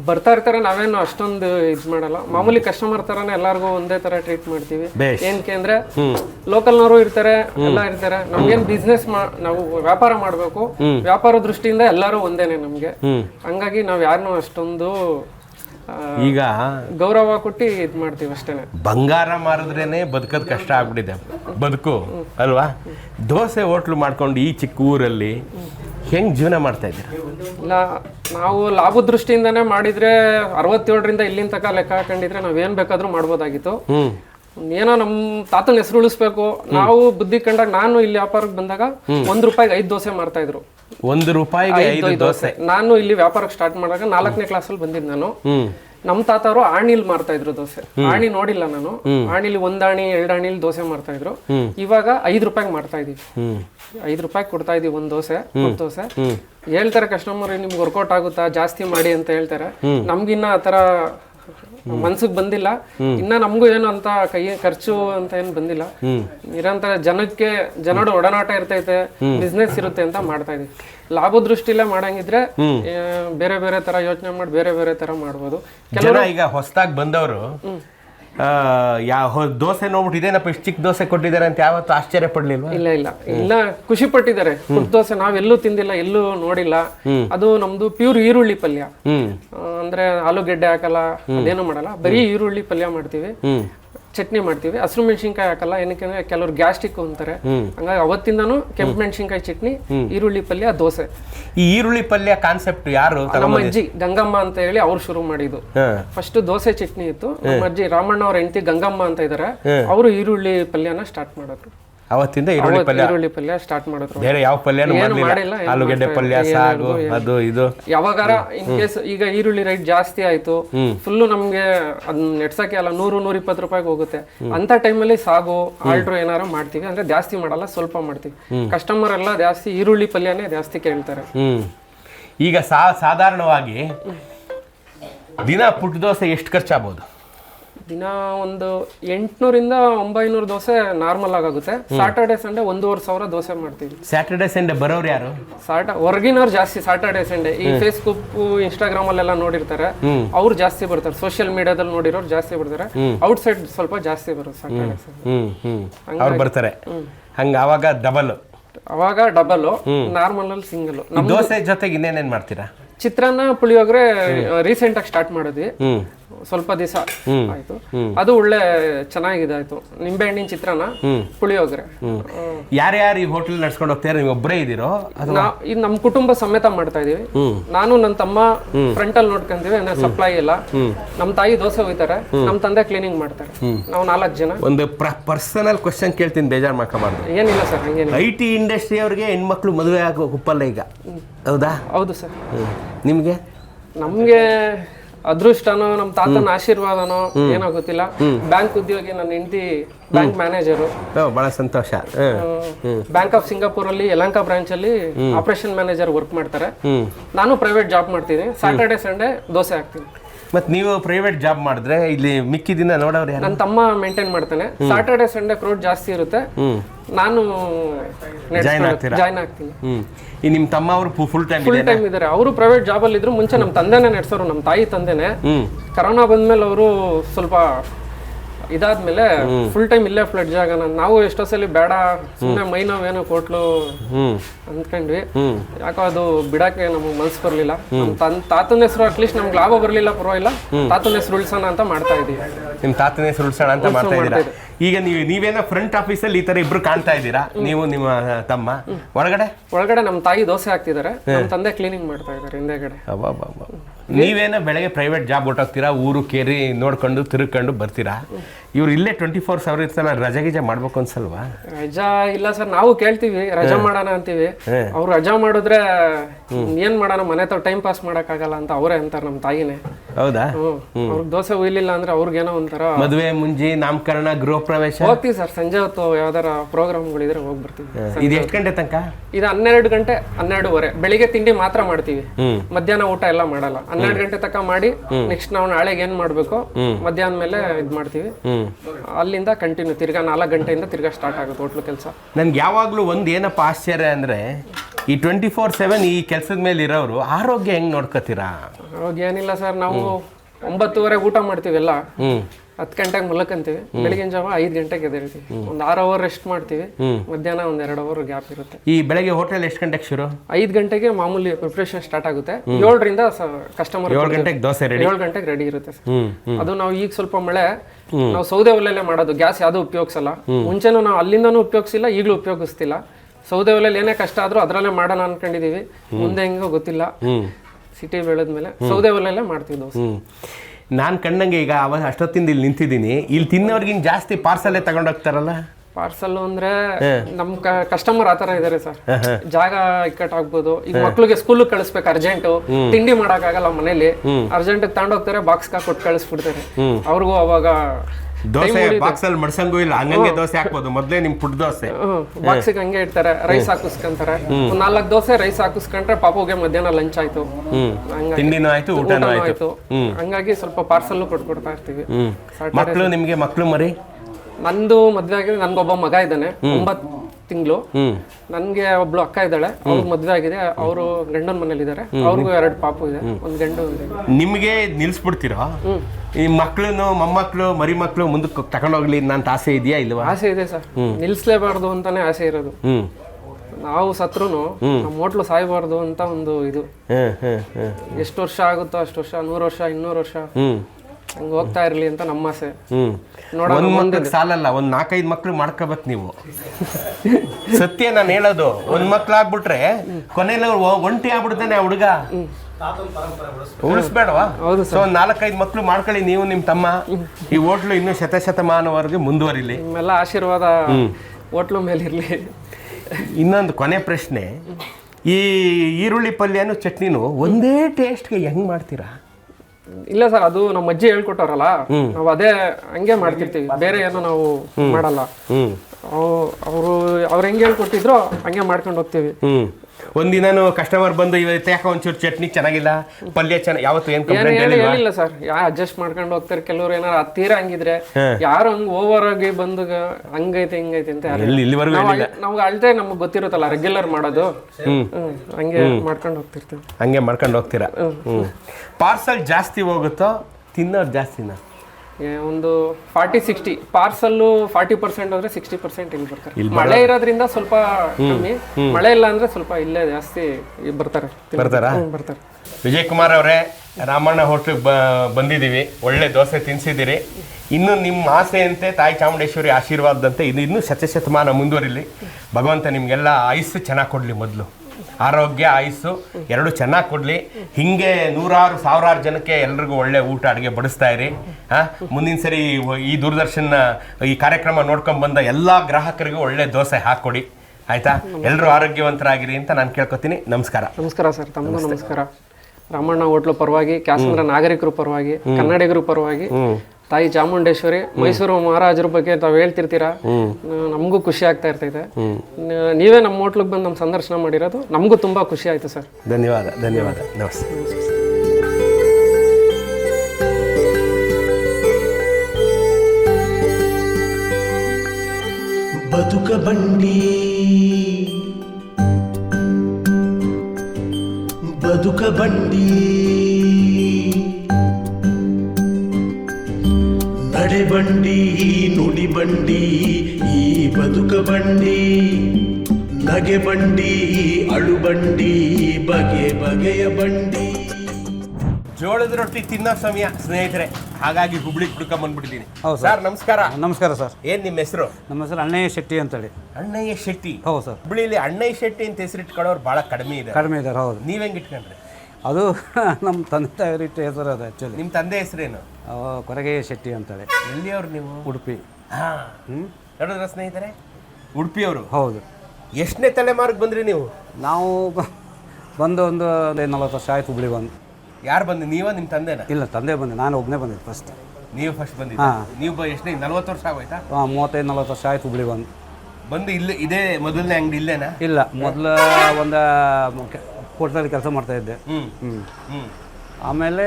ಬರ್ತಾ ಇರ್ತಾರೆ ನಾವೇನು ಅಷ್ಟೊಂದು ಇದ್ ಮಾಡಲ್ಲ. ಮಾಮೂಲಿ ಕಸ್ಟಮರ್ ತರನೇ ಎಲ್ಲಾರ್ಗು ಒಂದೇ ತರ ಟ್ರೀಟ್ ಮಾಡ್ತೀವಿ. ಏನಕ್ಕೆ ಅಂದ್ರೆ ಲೋಕಲ್ನವರು ಇರ್ತಾರೆ ಎಲ್ಲ ಇರ್ತಾರೆ. ನಮ್ಗೇನ್ ಬಿಸ್ನೆಸ್ ನಾವು ವ್ಯಾಪಾರ ಮಾಡ್ಬೇಕು. ವ್ಯಾಪಾರ ದೃಷ್ಟಿಯಿಂದ ಎಲ್ಲರೂ ಒಂದೇನೆ ನಮ್ಗೆ. ಹಂಗಾಗಿ ನಾವ್ ಯಾರನ್ನೂ ಅಷ್ಟೊಂದು ಈಗ ಗೌರವ ಕೊಟ್ಟು ಇದು ಮಾಡ್ತೀವಿ ಅಷ್ಟೇನೆ. ಬಂಗಾರ ಮಾರಿದ್ರೇನೆ ಬದುಕೋದು ಕಷ್ಟ ಆಗ್ಬಿಟ್ಟಿದೆ. ಬದುಕು ಅಲ್ವಾ? ದೋಸೆ ಹೋಟ್ಲು ಮಾಡ್ಕೊಂಡು ಈ ಚಿಕ್ಕ ಊರಲ್ಲಿ ಹೆಂಗ್ ಜೀವನ ಮಾಡ್ತಾ ಇದ್ದೀರಾ? ಇಲ್ಲ ನಾವು ಲಾಭ ದೃಷ್ಟಿಯಿಂದನೇ ಮಾಡಿದ್ರೆ ಅರವತ್ತೇಳರಿಂದ ಇಲ್ಲಿನ ತನಕ ಲೆಕ್ಕ ಹಾಕೊಂಡಿದ್ರೆ ನಾವೇನ್ ಬೇಕಾದ್ರೂ ಮಾಡ್ಬೋದಾಗಿತ್ತು. ಏನೋ ನಮ್ಮ ತಾತನ ಹೆಸರು ಉಳಿಸ್ಬೇಕು. ನಾವು ಬುದ್ಧಿ ಕಂಡಾಗ ನಾನು ಇಲ್ಲಿ ವ್ಯಾಪಾರಕ್ಕೆ ಬಂದಾಗ ಒಂದ್ ರೂಪಾಯಿಗೆ ಐದು ದೋಸೆ ಮಾರ್ತಾ ಇದ್ರು. ಒಂದು ರೂಪಾಯಿಗೆ ಐದು ದೋಸೆ. ನಾನು ಇಲ್ಲಿ ವ್ಯಾಪಾರಕ್ಕೆ ಸ್ಟಾರ್ಟ್ ಮಾಡಿದಾಗ ನಾಲ್ಕನೇ ಕ್ಲಾಸಲ್ಲಿ ಬಂದಿದ್ದೆ ನಾನು. ನಮ್ಮ ತಾತವರು ಆಣಿಲ್ ಮಾರ್ತಾ ಇದ್ರು ದೋಸೆ. ಆಣಿ ನೋಡಿಲ್ಲ ನಾನು. ಆಣಿಲಿ ಒಂದ್ ಆಣಿ ಎರಡ್ ಆಣಿಲಿ ದೋಸೆ ಮಾಡ್ತಾ ಇದ್ರು. ಇವಾಗ ಐದ್ ರೂಪಾಯಿಗೆ ಮಾಡ್ತಾ ಇದೀವಿ. ಐದು ರೂಪಾಯಿ ಕೊಡ್ತಾ ಇದೀವಿ ಒಂದ್ ದೋಸೆ ಒಂದ್ ದೋಸೆ. ಹೇಳ್ತಾರೆ ಕಸ್ಟಮರ್ ನಿಮ್ಗೆ ವರ್ಕೌಟ್ ಆಗುತ್ತಾ ಜಾಸ್ತಿ ಮಾಡಿ ಅಂತ ಹೇಳ್ತಾರೆ. ನಮ್ಗಿನ್ನ ಆ ತರ ಮನ್ಸಿಗೆ ಬಂದಿಲ್ಲ. ಇನ್ನ ನಮಗೂ ಏನು ಅಂತ ಕೈ ಖರ್ಚು ಅಂತ ಏನು ಬಂದಿಲ್ಲ. ನಿರಂತರ ಜನಕ್ಕೆ ಜನರ ಒಡನಾಟ ಇರ್ತೈತೆ ಬಿಸ್ನೆಸ್ ಇರುತ್ತೆ ಅಂತ ಮಾಡ್ತಾ ಇದೀವಿ. ಲಾಭ ದೃಷ್ಟಿಲೇ ಮಾಡಂಗಿದ್ರೆ ಬೇರೆ ಬೇರೆ ತರ ಯೋಚನೆ ಮಾಡಿ ಬೇರೆ ಬೇರೆ ತರ ಮಾಡ್ಬೋದು. ಈಗ ಹೊಸದಾಗಿ ಬಂದವರು ಯಾವ ದೋಸೆ ನೋಡ್ಬಿಟ್ಟು ಇದೇನಪ್ಪ ಇಷ್ಟು ಚಿಕ್ಕ ದೋಸೆ ಕೊಟ್ಟಿದ್ದಾರೆ ಅಂತ ಯಾವತ್ತು ಆಶ್ಚರ್ಯ ಪಡ್ಲಿಲ್ವಾ? ಇಲ್ಲ ಇಲ್ಲ. ಇಲ್ಲ ಖುಷಿ ಪಟ್ಟಿದ್ದಾರೆ. ಪುಟ್ಟ ದೋಸೆ ನಾವೆಲ್ಲೂ ತಿಂದಿಲ್ಲ ಎಲ್ಲೂ ನೋಡಿಲ್ಲ. ಅದು ನಮ್ದು ಪ್ಯೂರ್ ಈರುಳ್ಳಿ ಪಲ್ಯ. ಅಂದ್ರೆ ಆಲೂಗೆಡ್ಡೆ ಹಾಕಲ್ಲ ಅದೇನು ಮಾಡಲ್ಲ ಬರೀ ಈರುಳ್ಳಿ ಪಲ್ಯ ಮಾಡ್ತೀವಿ. ಚಟ್ನಿ ಮಾಡ್ತೀವಿ. ಹಸಿರು ಮೆಣಸಿನಕಾಯಿ ಹಾಕಲ್ಲ ಏನಕ್ಕೆ ಅಂದ್ರೆ ಕೆಲವರು ಗ್ಯಾಸ್ಟ್ರಿಕ್ ಅಂತಾರೆ. ಹಂಗಾಗಿ ಅವತ್ತಿಂದಾನು ಕೆಂಪು ಮೆಣಸಿನಕಾಯಿ ಚಟ್ನಿ ಈರುಳ್ಳಿ ಪಲ್ಯ ದೋಸೆ. ಈ ಈರುಳ್ಳಿ ಪಲ್ಯ ಕಾನ್ಸೆಪ್ಟ್ ಯಾರು ನಮ್ಮ ಅಜ್ಜಿ ಗಂಗಮ್ಮ ಅಂತ ಹೇಳಿ ಅವ್ರು ಶುರು ಮಾಡಿದ್ದು. ಫಸ್ಟ್ ದೋಸೆ ಚಟ್ನಿ ಇತ್ತು. ನಮ್ಮ ಅಜ್ಜಿ ರಾಮಣ್ಣ ಅವ್ರ ಹೆಂಡತಿ ಗಂಗಮ್ಮ ಅಂತ ಇದಾರೆ. ಅವರು ಈರುಳ್ಳಿ ಪಲ್ಯನ ಸ್ಟಾರ್ಟ್ ಮಾಡಿದ್ರು ಅವತ್ತಿಂದ ಈರುಳ್ಳಿ ಪಲ್ಯ. ಈರುಳ್ಳಿ ಪಲ್ಯ ಸ್ಟಾರ್ಟ್ ಮಾಡಿದ್ರು. ಬೇರೆ ಯಾವ ಪಲ್ಯನೂ ಏನು ಮಾಡಲಿಲ್ಲ. ಮಾಡಿಲ್ಲ, ಏನು ಆಲೂಗೆಡ್ಡೆ ಪಲ್ಯ ಸಾಗು ಅದು ಇದು. ಯಾವಾಗಾರ ಇನ್ ಕೇಸ್ ಈಗ ಈರುಳ್ಳಿ ರೇಟ್ ಜಾಸ್ತಿ ಆಯ್ತು ಫುಲ್ ನಮ್ಗೆ ಅದನ್ನ ನೆಟ್ಸಕ್ಕೆ ಅಲ್ಲ ನೂರು ನೂರ ಇಪ್ಪತ್ತು ರೂಪಾಯಿಗೆ ಹೋಗುತ್ತೆ. ಅಂತ ಟೈಮಲ್ಲಿ ಸಾಗು ಆಲ್ಟ್ರು ಏನಾರ ಮಾಡ್ತೀವಿ ಅಂದ್ರೆ ಜಾಸ್ತಿ ಮಾಡಲ್ಲ ಸ್ವಲ್ಪ ಮಾಡ್ತೀವಿ. ಕಸ್ಟಮರ್ ಎಲ್ಲ ಜಾಸ್ತಿ ಈರುಳ್ಳಿ ಪಲ್ಯನೇ ಜಾಸ್ತಿ ಕೇಳ್ತಾರೆ. ಹ್ಮ್. ಈಗ ಸಾ ಸಾಧಾರಣವಾಗಿ ದಿನ ಪುಟ್ಟ ದೋಸೆ ಎಷ್ಟು ಖರ್ಚಾಗ್ಬೋದು? ದಿನ ಒಂದು ಎಂಟುನೂರಿಂದ ಒಂಬೈನೂರು ದೋಸೆ ನಾರ್ಮಲ್ ಆಗುತ್ತೆ ಸಾಟರ್ಡೆ ಸಂಡೆ ಒಂದೂವರೆ ಸಾವಿರ ದೋಸೆ ಮಾಡ್ತೀವಿ. ಸ್ಯಾಟರ್ಡೆ ಸಂಡೆ ಬರೋರು ಯಾರು? ಸಾಟ ಹೊರಗಿನವ್ರು ಜಾಸ್ತಿ ಸಾಟರ್ಡೆ ಸಂಡೆ ಈ ಫೇಸ್ಬುಕ್ ಇನ್ಸ್ಟಾಗ್ರಾಮ್ ಅಲ್ಲೆಲ್ಲ ನೋಡಿರ್ತಾರೆ. ಅವ್ರು ಜಾಸ್ತಿ ಬರ್ತಾರೆ. ಸೋಷಿಯಲ್ ಮೀಡಿಯಾದಲ್ಲಿ ನೋಡಿರೋರು ಜಾಸ್ತಿ ಬರ್ತಾರೆ. ಔಟ್ ಸೈಡ್ ಸ್ವಲ್ಪ ಜಾಸ್ತಿ ಬರುತ್ತೆ ಸಂಡೇ ಅವ್ರು ಬರ್ತಾರೆ. ಹಂಗ ಅವಾಗ ಡಬಲ್ ಅವಾಗ ಡಬಲ್ ನಾರ್ಮಲ್ ಅಲ್ಲಿ ಸಿಂಗಲ್ ದೋಸೆ ಜೊತೆಗೆ ಇನ್ನೇನೇನ್ ಮಾಡ್ತೀರಾ? ಚಿತ್ರಾನ್ನ ಪುಳಿಯೋಗರೆ ರೀಸೆಂಟ್ ಆಗಿ ಸ್ಟಾರ್ಟ್ ಮಾಡಿದ್ವಿ. ಸ್ವಲ್ಪ ದಿವಸ ಆಯ್ತು. ಅದು ಒಳ್ಳೆ ಚೆನ್ನಾಗಿದೆ ಆಯ್ತು. ನಿಂಬೆ ಹಣ್ಣಿನ ಚಿತ್ರಾನ್ನ ಪುಳಿಯೋಗರೆ. ಯಾರ್ಯಾರು ಈ ಹೋಟೆಲ್ ನಡ್ಸ್ಕೊಂಡು ಹೋಗ್ತಾರೆ ನೀವು ಒಬ್ಬರೇ ಇದ್ದೀರೋ ಇದು ನಮ್ಮ ಕುಟುಂಬ ಸಮೇತ ಮಾಡ್ತಾ ಇದೀವಿ. ನಾನು ನನ್ನ ತಮ್ಮ ಫ್ರಂಟ್ ಅಲ್ಲಿ ನೋಡ್ಕೊಂತೀವಿ ಅಂದ್ರೆ ಸಪ್ಲೈ ಎಲ್ಲ ನಮ್ಮ ತಾಯಿ ದೋಸೆ ಹೋಯ್ತಾರೆ ನಮ್ಮ ತಂದೆ ಕ್ಲೀನಿಂಗ್ ಮಾಡ್ತಾರೆ. ನಾವು ನಾಲ್ಕು ಜನ. ಒಂದು ಪರ್ಸನಲ್ ಕ್ವಶನ್ ಕೇಳ್ತೀನಿ ಬೇಜಾರು ಮಾಡ್ಕೋಬಾರ್ದು. ಏನಿಲ್ಲ ಸರ್ ಹಂಗೇನಿಲ್ಲ. ಐ ಟಿ ಇಂಡಸ್ಟ್ರಿ ಅವ್ರಿಗೆ ಹೆಣ್ಮಕ್ಳು ಮದುವೆ ಆಗೋ ಹುಪ್ಪಲ್ಲ ಈಗ. ಹೌದಾ? ಹೌದು ಸರ್. ನಿಮ್ಗೆ? ನಮ್ಗೆ ಅದೃಷ್ಟನೋ ನಮ್ಮ ತಾತನ ಆಶೀರ್ವಾದನೋ ಏನೋ ಗೊತ್ತಿಲ್ಲ. ಬ್ಯಾಂಕ್ ಉದ್ಯೋಗಿ ನನ್ನ ಹೆಂಡತಿ ಬ್ಯಾಂಕ್ ಮ್ಯಾನೇಜರು. ಬಹಳ ಸಂತೋಷ. ಬ್ಯಾಂಕ್ ಆಫ್ ಸಿಂಗಾಪುರ್ ಅಲ್ಲಿ ಯಲಂಕ ಬ್ರಾಂಚ್ ಅಲ್ಲಿ ಆಪರೇಷನ್ ಮ್ಯಾನೇಜರ್ ವರ್ಕ್ ಮಾಡ್ತಾರೆ. ನಾನು ಪ್ರೈವೇಟ್ ಜಾಬ್ ಮಾಡ್ತೀನಿ. ಸಾಟರ್ಡೆ ಸಂಡೇ ದೋಸೆ ಹಾಕ್ತೀನಿ. ಮತ್ ನೀವು ಪ್ರೈವೇಟ್ ಜಾಬ್ ಮಾಡಿದ್ರೆ ಇಲ್ಲಿ ಮಿಕ್ಕಿದಿನ ನೋಡೋರು ಯಾರು? ನನ್ನ ತಮ್ಮ ಮೇಂಟೈನ್ ಮಾಡ್ತಾನೆ. ಸಾಟರ್ಡೆ ಸಂಡೇ ಕ್ರೌಡ್ ಜಾಸ್ತಿ ಇರುತ್ತೆ. ನಾನು ಜಾಯ್ನ್ ಆಗ್ತೀನಿ ಜಾಯ್ನ್ ಆಗ್ತೀನಿ. ಹ್ಮ್. ಈ ನಿಮ್ಮ ತಮ್ಮ ಅವರು ಫುಲ್ ಟೈಮ್ ಫುಲ್ ಟೈಮ್ ಇದ್ದಾರೆ ಅವರು ಪ್ರೈವೇಟ್ ಜಾಬ್ ಅಲ್ಲಿ ಇದ್ರು ಮುಂಚೆ ನಮ್ಮ ತಂದೆನೇ ನಡೆಸೋರು ನಮ್ಮ ತಾಯಿ ತಂದೆನೇ. ಕರೋನಾ ಬಂದ್ಮೇಲೆ ಅವರು ಸ್ವಲ್ಪ ಇದಾದ್ಮೇಲೆ ಫುಲ್ ಟೈಮ್ ಇಲ್ಲೇ ಫ್ಲಡ್ ಜಾಗ ನಾವು ಎಷ್ಟೋ ಸಲ ಬೇಡ ಸುಮ್ಮನೆ ಮೈ ನಾವೇನು ಕೊಟ್ಲು ಅನ್ಕೊಂಡ್ವಿ ಅಂದ್ಕೊಂಡ್ವಿ. ಯಾಕೋ ಅದು ಬಿಡಕ್ಕೆ ನಮ್ಗೆ ಮನ್ಸು ಬರ್ಲಿಲ್ಲ. ತಾತನ ಹೆಸರು ಅಟ್ಲೀಸ್ಟ್ ನಮ್ಗೆ ಲಾಭ ಬರಲಿಲ್ಲ ಪರವಾಗಿಲ್ಲ. ತಾತನ ಹೆಸರು ಉಳ್ಸೋಣ ಅಂತ ಮಾಡ್ತಾ ಇದೀವಿ ನಿಮ್ ತಾತನ ಹೆಸರು ಉಳ್ಸೋಣ ಅಂತ ಮಾಡ್ತಾ ಇದ್ದೀರಾ? ಈಗ ನೀವು ನೀವೇನೋ ಫ್ರಂಟ್ ಆಫೀಸಲ್ಲಿ ಈ ತರ ಇಬ್ರು ಕಾಣ್ತಾ ಇದ್ದೀರಾ? ನೀವು ನಿಮ್ಮ ತಮ್ಮ. ಒಳಗಡೆ? ಒಳಗಡೆ ನಮ್ಮ ತಾಯಿ ದೋಸೆ ಹಾಕ್ತಿದ್ದಾರೆ. ನಮ್ಮ ತಂದೆ ಕ್ಲೀನಿಂಗ್ ಮಾಡ್ತಾ ಇದ್ದಾರೆ ಹಿಂದೆಗಡೆ. ನೀವೇನೋ ಬೆಳಗ್ಗೆ ಪ್ರೈವೇಟ್ ಜಾಬ್ ಹೊಟ್ಟೋಗ್ತೀರಾ ಊರು ಕೇರಿ ನೋಡ್ಕೊಂಡು ತಿರುಕೊಂಡು ಬರ್ತೀರಾ? ಇವ್ರು ಇಲ್ಲೇ ಟ್ವೆಂಟಿ ಫೋರ್ ಸಾವಿರ ಇರ್ತಲ್ಲ ರಜಾ ಗಿಜಾ ಮಾಡ್ಬೇಕು ಅನ್ಸಲ್ವಾ? ರಜಾ ಇಲ್ಲ ಸರ್ ನಾವು ಕೇಳ್ತೀವಿ ರಜಾ ಮಾಡೋಣ ಅಂತೀವಿ. ಅವ್ರು ರಜಾ ಮಾಡಿದ್ರೆ ಏನ್ ಮಾಡೋಣ ಮನೆ ತಾವ್ ಟೈಮ್ ಪಾಸ್ ಮಾಡಕ್ಕಾಗಲ್ಲ ಅಂತ ಅವರೇ ಅಂತಾರೆ ನಮ್ಮ ತಾಯಿನೇ. ಹೌದಾ? ಅವ್ರಿಗೆ ದೋಸೆ ಉಯ್ಲಿಲ್ಲ ಅಂದ್ರೆ ಅವ್ರಿಗೇನೋ ಒಂಥರ ಮದುವೆ ಮುಂಜಿ ನಾಮಕರಣ ಗೃಹ ಪ್ರವೇಶ ಹೋಗ್ತೀವಿ ಸರ್ ಸಂಜೆ ಹೊತ್ತು ಯಾವ್ದಾರ ಪ್ರೋಗ್ರಾಮ್ಗಳಿದ್ರೆ ಹೋಗಿ ಬರ್ತೀವಿ ಇದು ಎಷ್ಟು ಗಂಟೆ ತನಕ? ಇದು ಹನ್ನೆರಡು ಗಂಟೆ ಹನ್ನೆರಡುವರೆ. ಬೆಳಿಗ್ಗೆ ತಿಂಡಿ ಮಾತ್ರ ಮಾಡ್ತೀವಿ. ಮಧ್ಯಾಹ್ನ ಊಟ ಎಲ್ಲ ಮಾಡಲ್ಲ. ಹನ್ನೆರಡು ಗಂಟೆ ತನಕ ಮಾಡಿ ನೆಕ್ಸ್ಟ್ ನಾವು ನಾಳೆಗೆ ಏನ್ ಮಾಡ್ಬೇಕು? ಮಧ್ಯಾಹ್ನ ಮೇಲೆ ಇದ್ ಮಾಡ್ತೀವಿ. ಅಲ್ಲಿಂದ ಕಂಟಿನ್ಯೂ ತಿರ್ಗಾ ನಾಲ್ಕು ಗಂಟೆಯಿಂದ ತಿರ್ಗಾ ಸ್ಟಾರ್ಟ್ ಆಗುತ್ತೆ ಹೋಟ್ಲು ಕೆಲಸ. ನನ್ಗೆ ಯಾವಾಗಲೂ ಒಂದು ಏನಪ್ಪ ಆಶ್ಚರ್ಯ ಅಂದರೆ ಈ ಟ್ವೆಂಟಿ ಫೋರ್ ಸೆವೆನ್ ಈ ಕೆಲಸದ ಮೇಲೆ ಇರೋರು ಆರೋಗ್ಯ ಹೆಂಗ್ ನೋಡ್ಕೋತೀರಾ? ಆರೋಗ್ಯ ಏನಿಲ್ಲ ಸರ್ ನಾವು ಒಂಬತ್ತುವರೆಗೆ ಊಟ ಮಾಡ್ತೀವೆಲ್ಲ ಹ್ಮ್. ಹತ್ತು ಗಂಟೆಗೆ ಮಲಕಂತೀವಿ ಬೆಳಗಿನ ಜಾವ ಐದು ಗಂಟೆಗೆ ಎದ್ದೇಳ್ತೀವಿ. ಒಂದು ಆರು ಅವರ್ ರೆಸ್ಟ್ ಮಾಡ್ತೀವಿ. ಮಧ್ಯಾಹ್ನ ಒಂದ್ ಎರಡು ಅವರ್ ಗ್ಯಾಪ್ ಇರುತ್ತೆ. ಈ ಬೆಳಗ್ಗೆ ಹೋಟೆಲ್ ಎಷ್ಟು ಗಂಟೆಗೆ ಶುರು? ಐದು ಗಂಟೆಗೆ ಮಾಮೂಲಿ ಪ್ರಿಪ್ರೇಷನ್ ಸ್ಟಾರ್ಟ್ ಆಗುತ್ತೆ. ಏಳರಿಂದ ಕಸ್ಟಮರ್ ಏಳು ಗಂಟೆಗೆ ದೋಸೆ ರೆಡಿ ಏಳು ಗಂಟೆಗೆ ರೆಡಿ ಇರುತ್ತೆ ಸರ್. ಅದು ನಾವು ಈಗ ಸ್ವಲ್ಪ ಮಳೆ ನಾವು ಸೌದೆ ಒಲೆಯಲ್ಲೇ ಮಾಡೋದು. ಗ್ಯಾಸ್ ಯಾವುದು ಉಪಯೋಗಿಸಲ್ಲ. ಮುಂಚೆನೂ ನಾವು ಅಲ್ಲಿಂದನೂ ಉಪಯೋಗಿಸಿಲ್ಲ ಈಗಲೂ ಉಪಯೋಗಿಸ್ತಿಲ್ಲ. ಸೌದೆ ಒಲೆಯಲ್ಲಿ ಏನೇ ಕಷ್ಟ ಆದ್ರೂ ಅದರಲ್ಲೇ ಮಾಡೋಣ ಅನ್ಕೊಂಡಿದೀವಿ. ಮುಂದೆ ಹೆಂಗೋ ಗೊತ್ತಿಲ್ಲ. ಸಿಟಿ ಬೆಳೆದ್ಮೇಲೆ ಸೌದೆ ಒಲೆಯಲ್ಲೇ ಮಾಡ್ತೀವಿ ದೋಸೆ. ನಾನು ಕಂಡಂಗೆ ಈಗ ಅವ ಅಷ್ಟೊತ್ತಿಂದ ಇಲ್ಲಿ ನಿಂತಿದ್ದೀನಿ. ಇಲ್ಲಿ ತಿನ್ನೋರ್ಗಿನ್ ಜಾಸ್ತಿ ಪಾರ್ಸಲ್ಲೇ ತಗೊಂಡೋಗ್ತಾರಲ್ಲ ಪಾರ್ಸಲ್ ಅಂದ್ರೆ ನಮ್ ಕಸ್ಟಮರ್ ಆತರ ಇದಾರೆ ಸರ್. ಜಾಗ ಇಕ್ಕಟ್ ಆಗ್ಬೋದು ಈಗ ಮಕ್ಳಿಗೆ ಸ್ಕೂಲ್ ಕಳಿಸ್ಬೇಕು ಅರ್ಜೆಂಟ್ ತಿಂಡಿ ಮಾಡಕ್ಕಾಗಲ್ಲ ಮನೇಲಿ. ಅರ್ಜೆಂಟ್ ತಗೊಂಡೋಗ್ತಾರೆ ಬಾಕ್ಸ್ ಕೊಟ್ಟು ಕಳಿಸ್ಬಿಡ್ತಾರೆ. ಅವ್ರಿಗೂ ಅವಾಗ ದೋಸೆ ಬಾಕ್ಸ್ ಅಲ್ಲಿ ಮಡ್ಸಂಗೂ ಇಲ್ಲ ಹಂಗಂಗೆ ದೋಸೆ ಹಾಕ್ಬೋದು ಮೊದ್ಲೇ ನಿಮ್ ಪುಟ್ ದೋಸೆ. ಬಾಕ್ಸಿಗೆ ಹಂಗೆ ಇಡ್ತಾರೆ ರೈಸ್ ಹಾಕಿಸ್ಕೊಂತಾರೆ. ನಾಲ್ಕು ದೋಸೆ ರೈಸ್ ಹಾಕಿಸ್ಕೊಂಡ್ರೆ ಪಾಪುಗೆ ಮಧ್ಯಾಹ್ನ ಲಂಚ್ ಆಯ್ತು. ತಿಂಡಿನೂ ಆಯ್ತು ಊಟನೂ ಊಟನೂ ಆಯ್ತು. ಹಂಗಾಗಿ ಸ್ವಲ್ಪ ಪಾರ್ಸಲ್ ಕೊಟ್ಕೊಡ್ತಾ ಇರ್ತೀವಿ. ಮಕ್ಕಳು ಮಕ್ಳು ನಿಮ್ಗೆ ಮಕ್ಳು ಮರಿ? ನಂದು ಮದ್ವೆ ಆಗಿದೆ ನನ್ಗೊಬ್ಬ ಮಗ ಇದ್ದಾನೆ ಒಂಬತ್ತು ತಿಂಗಳು. ನನ್ಗೆ ಒಬ್ಳು ಅಕ್ಕ ಇದ್ದಾಳೆ ಅವ್ರಿಗೆ ಮದ್ವೆ ಆಗಿದೆ ಅವರು ಗಂಡನ ಮನೇಲಿ ಇದಾರೆ ಅವ್ರಿಗೂ ಎರಡು ಪಾಪು ಇದೆ ಒಂದು ಗಂಡು ಒಂದ್ ನಿಮಗೆ ನಿಮ್ಗೆ ನಿಲ್ಸ್ಬಿಡ್ತೀರಾ? ಈ ಮಕ್ಕಳನ್ನು ಮೊಮ್ಮಕ್ಳು ಮರಿ ಮಕ್ಕಳು ಮುಂದಕ್ಕೆ ತಗೊಂಡೋಗ್ಲಿ ಅಂತ ಆಸೆ ಇದೆಯಾ ಇಲ್ವಾ? ಆಸೆ ಇದೆ ಸರ್. ನಿಲ್ಸ್ಲೇಬಾರ್ದು ಅಂತಾನೆ ಆಸೆ ಇರೋದು. ನಾವು ಸತ್ರು ನಮ್ಮ ಹೋಟ್ಲು ಸಾಯ್ಬಾರ್ದು ಅಂತ ಒಂದು ಇದು. ಎಷ್ಟು ವರ್ಷ ಆಗುತ್ತೋ ಅಷ್ಟು ವರ್ಷ ನೂರು ವರ್ಷ ಇನ್ನೂರು ವರ್ಷ. ಹಂಗ ಹೋಗ್ತಾ ಇರ್ಲಿ ಅಂತ ನಮ್ಮ ಆಸೆ. ಹ್ಮ್. ಒಂದ್ ಮಕ್ಳಿಗೆ ಸಾಲಲ್ಲ ಒಂದ್ ನಾಲ್ಕೈದು ಮಕ್ಳು ಮಾಡ್ಕೋಬೇಕು ನೀವು. ಸತ್ಯ ನಾನು ಹೇಳೋದು ಒಂದ್ ಮಕ್ಳು ಆಗ್ಬಿಟ್ರೆ ಕೊನೆಯಲ್ಲಿ ಒಂಟಿ ಆಗ್ಬಿಡ್ತಾನೆ ಆ ಹುಡುಗ. ಉಳಿಸ್ಬೇಡವಾ ಹೌದು ಸೊ ನಾಲ್ಕೈದು ಮಕ್ಳು ಮಾಡ್ಕೊಳ್ಳಿ ನೀವು ನಿಮ್ ತಮ್ಮ. ಈ ಹೋಟ್ಲು ಇನ್ನೂ ಶತಶತಮಾನವರೆಗೆ ಮುಂದುವರಿಲಿ. ನಿಮ್ಮೆಲ್ಲ ಆಶೀರ್ವಾದ ಹೋಟ್ಲು ಮೇಲೆ ಇರ್ಲಿ. ಇನ್ನೊಂದು ಕೊನೆ ಪ್ರಶ್ನೆ. ಈ ಈರುಳ್ಳಿ ಪಲ್ಯನು ಚಟ್ನಿನು ಒಂದೇ ಟೇಸ್ಟ್ಗೆ ಹೆಂಗ್ ಮಾಡ್ತೀರಾ? ಇಲ್ಲ ಸರ್ ಅದು ನಮ್ಮ ಅಜ್ಜಿ ಹೇಳ್ಕೊಟ್ಟವ್ರಲ್ಲ ನಾವು ಅದೇ ಹಂಗೆ ಮಾಡ್ತಿರ್ತೀವಿ. ಬೇರೆ ಏನೋ ನಾವು ಮಾಡಲ್ಲ. ಅವರು ಅವ್ರು ಹೆಂಗೆ ಹೇಳ್ಕೊಟ್ಟಿದ್ರು ಹಂಗೆ ಮಾಡ್ಕೊಂಡು ಹೋಗ್ತೀವಿ. ಒಂದಿನನು ಕಸ್ಟಮರ್ ಬಂದು ಇವತ್ತು ಯಾಕೆ ಒಂಚೂರು ಚಟ್ನಿ ಚೆನ್ನಾಗಿಲ್ಲ ಪಲ್ಯ ಚೆನ್ನಾಗಿ ಯಾವತ್ತು ಏನ್ ಕಂಪ್ಲೇಂಟ್ ಹೇಳಿಲ್ಲ ಸರ್ ಯಾ ಅಡ್ಜಸ್ಟ್ ಮಾಡ್ಕೊಂಡು ಹೋಗ್ತಾರೆ ಕೆಲವ್ರು ಏನಾರ ಹತ್ತಿರ ಹಂಗಿದ್ರೆ ಯಾರು ಹಂಗ ಓವರ್ ಆಗಿ ಬಂದು ಗ- ಹಂಗೈತೆ ಹಿಂಗೈತೆ ಅಂತ ಇಲ್ಲಿವರೆಗೂ ನಮ್ಗೆ ಅಳತೆ ನಮ್ಗೆ ಗೊತ್ತಿರುತ್ತಲ್ಲ ರೆಗ್ಯುಲರ್ ಮಾಡೋದು. ಹಂಗೆ ಮಾಡ್ಕೊಂಡು ಹೋಗ್ತಿರ್ತೀವಿ. ಹಂಗೆ ಮಾಡ್ಕೊಂಡು ಹೋಗ್ತೀರಾ? ಪಾರ್ಸಲ್ ಜಾಸ್ತಿ ಹೋಗುತ್ತೋ ತಿನ್ನೋರು ಜಾಸ್ತಿನಾ? ಒಂದು forty sixty parcel forty percent ಹೋದ್ರೆ ಸಿಕ್ಸ್ಟಿ ಪರ್ಸೆಂಟ್ ಇಲ್ಲಿ ಬರ್ತಾರೆ. ಮಳೆ ಇರೋದ್ರಿಂದ ಸ್ವಲ್ಪ ಕಮ್ಮಿ. ಮಳೆ ಇಲ್ಲ ಅಂದ್ರೆ ಸ್ವಲ್ಪ ಇಲ್ಲೇ ಜಾಸ್ತಿ ಬರ್ತಾರೆ. ಬರ್ತಾರಾ? ಬರ್ತಾರೆ. ವಿಜಯ್ ಕುಮಾರ್ ಅವರೇ ರಾಮಣ್ಣ ಹೋಟ್ಲಿಗೆ ಬ ಬಂದಿದ್ದೀವಿ. ಒಳ್ಳೆ ದೋಸೆ ತಿನ್ಸಿದ್ದೀರಿ. ಇನ್ನು ನಿಮ್ಮ ಆಸೆಯಂತೆ ತಾಯಿ ಚಾಮುಂಡೇಶ್ವರಿ ಆಶೀರ್ವಾದದಂತೆ ಇದು ಇನ್ನೂ ಶತಶತಮಾನ ಮುಂದುವರಿಲಿ. ಭಗವಂತ ನಿಮಗೆಲ್ಲ ಆಯುಸ್ಸು ಚೆನ್ನಾಗಿ ಕೊಡಲಿ ಮೊದಲು. ಆರೋಗ್ಯ ಆಯಸ್ಸು ಎರಡು ಚೆನ್ನಾಗಿ ಕೊಡಲಿ. ಹಿಂಗೆ ನೂರಾರು ಸಾವಿರಾರು ಜನಕ್ಕೆ ಎಲ್ರಿಗೂ ಒಳ್ಳೆ ಊಟ ಅಡುಗೆ ಬಡಿಸ್ತಾ ಇರಿ. ಆ, ಮುಂದಿನ ಸರಿ ಈ ದೂರದರ್ಶನ ಈ ಕಾರ್ಯಕ್ರಮ ನೋಡ್ಕೊಂಡು ಬಂದ ಎಲ್ಲ ಗ್ರಾಹಕರಿಗೂ ಒಳ್ಳೆ ದೋಸೆ ಹಾಕ್ಕೊಡಿ ಆಯ್ತಾ? ಎಲ್ಲರೂ ಆರೋಗ್ಯವಂತರಾಗಿರಿ ಅಂತ ನಾನು ಕೇಳ್ಕೊತೀನಿ. ನಮಸ್ಕಾರ. ನಮಸ್ಕಾರ ಸರ್ ತಮ್ಮ ನಮಸ್ಕಾರ. ರಾಮಣ್ಣ ಹೋಟ್ಲು ಪರವಾಗಿ ಕ್ಯಾಸಂದ್ರ ನಾಗರಿಕರು ಪರವಾಗಿ ಕನ್ನಡಿಗರು ಪರವಾಗಿ ತಾಯಿ ಚಾಮುಂಡೇಶ್ವರಿ ಮೈಸೂರು ಮಹಾರಾಜರ ಬಗ್ಗೆ ತಾವು ಹೇಳ್ತಿರ್ತೀರಾ? ನಮಗೂ ಖುಷಿ ಆಗ್ತಾ ಇರ್ತೈತೆ. ನೀವೇ ನಮ್ಮ ಹೋಟ್ಲಿಗೆ ಬಂದು ನಮ್ಮ ಸಂದರ್ಶನ ಮಾಡಿರೋದು ನಮಗೂ ತುಂಬಾ ಖುಷಿ ಆಯ್ತು ಸರ್. ಧನ್ಯವಾದ ಧನ್ಯವಾದ. ನಮಸ್ತೆ. ಬದುಕ ಬಂಡಿ. ಬದುಕ ಬಂಡಿ. ನಡೆ ಬಂಡಿ ನುಡಿ ಬಂಡಿ ಈ ಬದುಕ ಬಂಡಿ. ನಗೆ ಬಂಡಿ ಅಳು ಬಂಡಿ ಬಗೆ ಬಗೆಯ ಬಂಡಿ. ಜೋಳದ ರೊಟ್ಟಿ ತಿನ್ನೋ ಸಮಯ ಸ್ನೇಹಿತರೆ. ಹಾಗಾಗಿ ಹುಬ್ಳಿ ಹುಡ್ಕೊಂಡ್ ಬಂದ್ಬಿಟ್ಟಿದ್ದೀನಿ. ಹೌದು ಸರ್ ನಮಸ್ಕಾರ. ನಮಸ್ಕಾರ ಸರ್. ಏನ್ ನಿಮ್ಮ ಹೆಸರು? ನಮ್ಮ ಹೆಸರು ಅಣ್ಣಯ್ಯ ಶೆಟ್ಟಿ ಅಂತೇಳಿ. ಅಣ್ಣಯ್ಯ ಶೆಟ್ಟಿ. ಹೌದು ಸರ್. ಹುಬ್ಳಿಲಿ ಅಣ್ಣಯ್ಯ ಶೆಟ್ಟಿ ಅಂತ ಹೆಸರಿಟ್ಕೊಳ್ಳೋರು ಬಹಳ ಕಡಿಮೆ ಇದೆ ಕಡಿಮೆ ಇದಾರೆ ಹೌದು. ನೀವ್ ಹೆಂಗ್ ಇಟ್ಕೊಂಡ್ರಿ? ಅದು ನಮ್ಮ ತಂದೆ ತಾಯಿಯವ್ರ ಇಟ್ಟ ಹೆಸರು ಅದು ಆ್ಯಕ್ಚುಲಿ ನಿಮ್ಮ ತಂದೆ ಹೆಸರೇನು? ಕೊರಗೆ ಶೆಟ್ಟಿ ಅಂತೇಳಿ. ಎಲ್ಲಿಯವ್ರು ನೀವು? ಉಡುಪಿ. ಹಾ. ನೋಡಿದ್ರ ಸ್ನೇಹಿತರೆ? ಉಡುಪಿಯವರು? ಹೌದು. ಎಷ್ಟನೇ ತಲೆಮಾರಿಗೆ ಬಂದ್ರಿ ನೀವು? ನಾವು ಬಂದು ಒಂದು ನಲ್ವತ್ತು ವರ್ಷ ಆಯ್ತು ಹುಬ್ಳಿ ಬಂದು. ಯಾರು ಬಂದು ನೀವ ನಿಮ್ಮ ತಂದೆನ? ಇಲ್ಲ ತಂದೆ ಬಂದೆ. ನಾನು ಒಬ್ಬನೇ ಬಂದಿದ್ದು ಫಸ್ಟ್ ನೀವು ಫಸ್ಟ್ ಬಂದಿದ್ದ? ನೀವು ಬ- ಎಷ್ಟನೇ ನಲ್ವತ್ತು ವರ್ಷ ಆಗೋಯ್ತಾ? ಹಾಂ ಮೂವತ್ತೈದು ನಲ್ವತ್ತು ವರ್ಷ ಆಯ್ತು ಹುಬ್ಳಿ ಬಂದು. ಬಂದು ಇಲ್ಲಿ ಇದೇ ಮೊದಲನೇ ಅಂಗಡಿ ಇಲ್ಲೇನಾ? ಇಲ್ಲ ಮೊದಲು ಒಂದು ಹೋಟ್ಲಲ್ಲಿ ಕೆಲಸ ಮಾಡ್ತಾಯಿದ್ದೆ ಇದ್ದೆ. ಹ್ಞೂ ಆಮೇಲೆ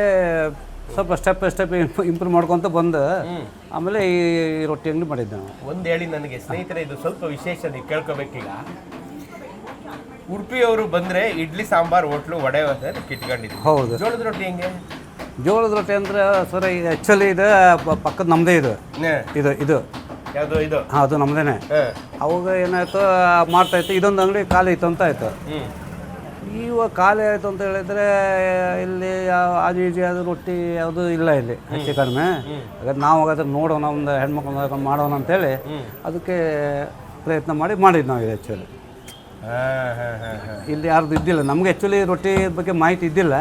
ಸ್ವಲ್ಪ ಸ್ಟೆಪ್ ಸ್ಟೆಪ್ ಇಂಪ್ರೂವ್ ಮಾಡ್ಕೊತ ಬಂದು ಆಮೇಲೆ ಈ ರೊಟ್ಟಿ ಅಂಗಡಿ ಮಾಡಿದ್ದೆ ಒಂದ್ ಹೇಳಿ ನನಗೆ ಸ್ನೇಹಿತರೆ ಇದು ಸ್ವಲ್ಪ ವಿಶೇಷ ನೀವು ಕೇಳ್ಕೊಬೇಕೀಗ. ಉಡುಪಿಯವರು ಬಂದರೆ ಇಡ್ಲಿ ಸಾಂಬಾರ್ ಹೋಟ್ಲು ವಡೆ ಕಿಟ್ಕೊಂಡಿದ್ರು ಹೌದು. ಜೋಳದ ರೊಟ್ಟಿ ಹೆಂಗೆ? ಜೋಳದ ರೊಟ್ಟಿ ಅಂದ್ರೆ ಸರ್ ಈಗ ಆ್ಯಕ್ಚುಲಿ ಇದು ಪಕ್ಕದ ನಮ್ಮದೇ ಇದು. ಇದು ಇದು. ಯಾವುದು ಇದು? ಹಾಂ ಅದು ನಮ್ಮದೇನೆ ಅವಾಗ ಏನಾಯ್ತು ಮಾಡ್ತಾಯಿತ್ತು ಇದೊಂದು ಅಂಗಡಿ ಖಾಲಿ ಇತ್ತು ಅಂತ ಆಯಿತು. ಇವಾಗ ಖಾಲಿ ಆಯಿತು ಅಂತ ಹೇಳಿದ್ರೆ ಇಲ್ಲಿ ಯಾವ ಆಜು ಈಜಿ ಅದು ರೊಟ್ಟಿ ಯಾವುದು ಇಲ್ಲ ಇಲ್ಲಿ ಹೆಚ್ಚು ಕಡಿಮೆ. ಹಾಗಾದ್ರೆ ನಾವು ಹಾಗಾದ್ರೆ ನೋಡೋಣ ಒಂದು ಹೆಣ್ಮಕ್ಳು ಮಾಡೋಣ ಅಂತೇಳಿ ಅದಕ್ಕೆ ಪ್ರಯತ್ನ ಮಾಡಿ ಮಾಡಿದ್ದು ನಾವು ಇದು ಆ್ಯಕ್ಚುಲಿ. ಇಲ್ಲಿ ಯಾರ್ದು ಇದ್ದಿಲ್ಲ. ನಮ್ಗೆ ಆ್ಯಕ್ಚುಲಿ ರೊಟ್ಟಿ ಬಗ್ಗೆ ಮಾಹಿತಿ ಇದ್ದಿಲ್ಲ.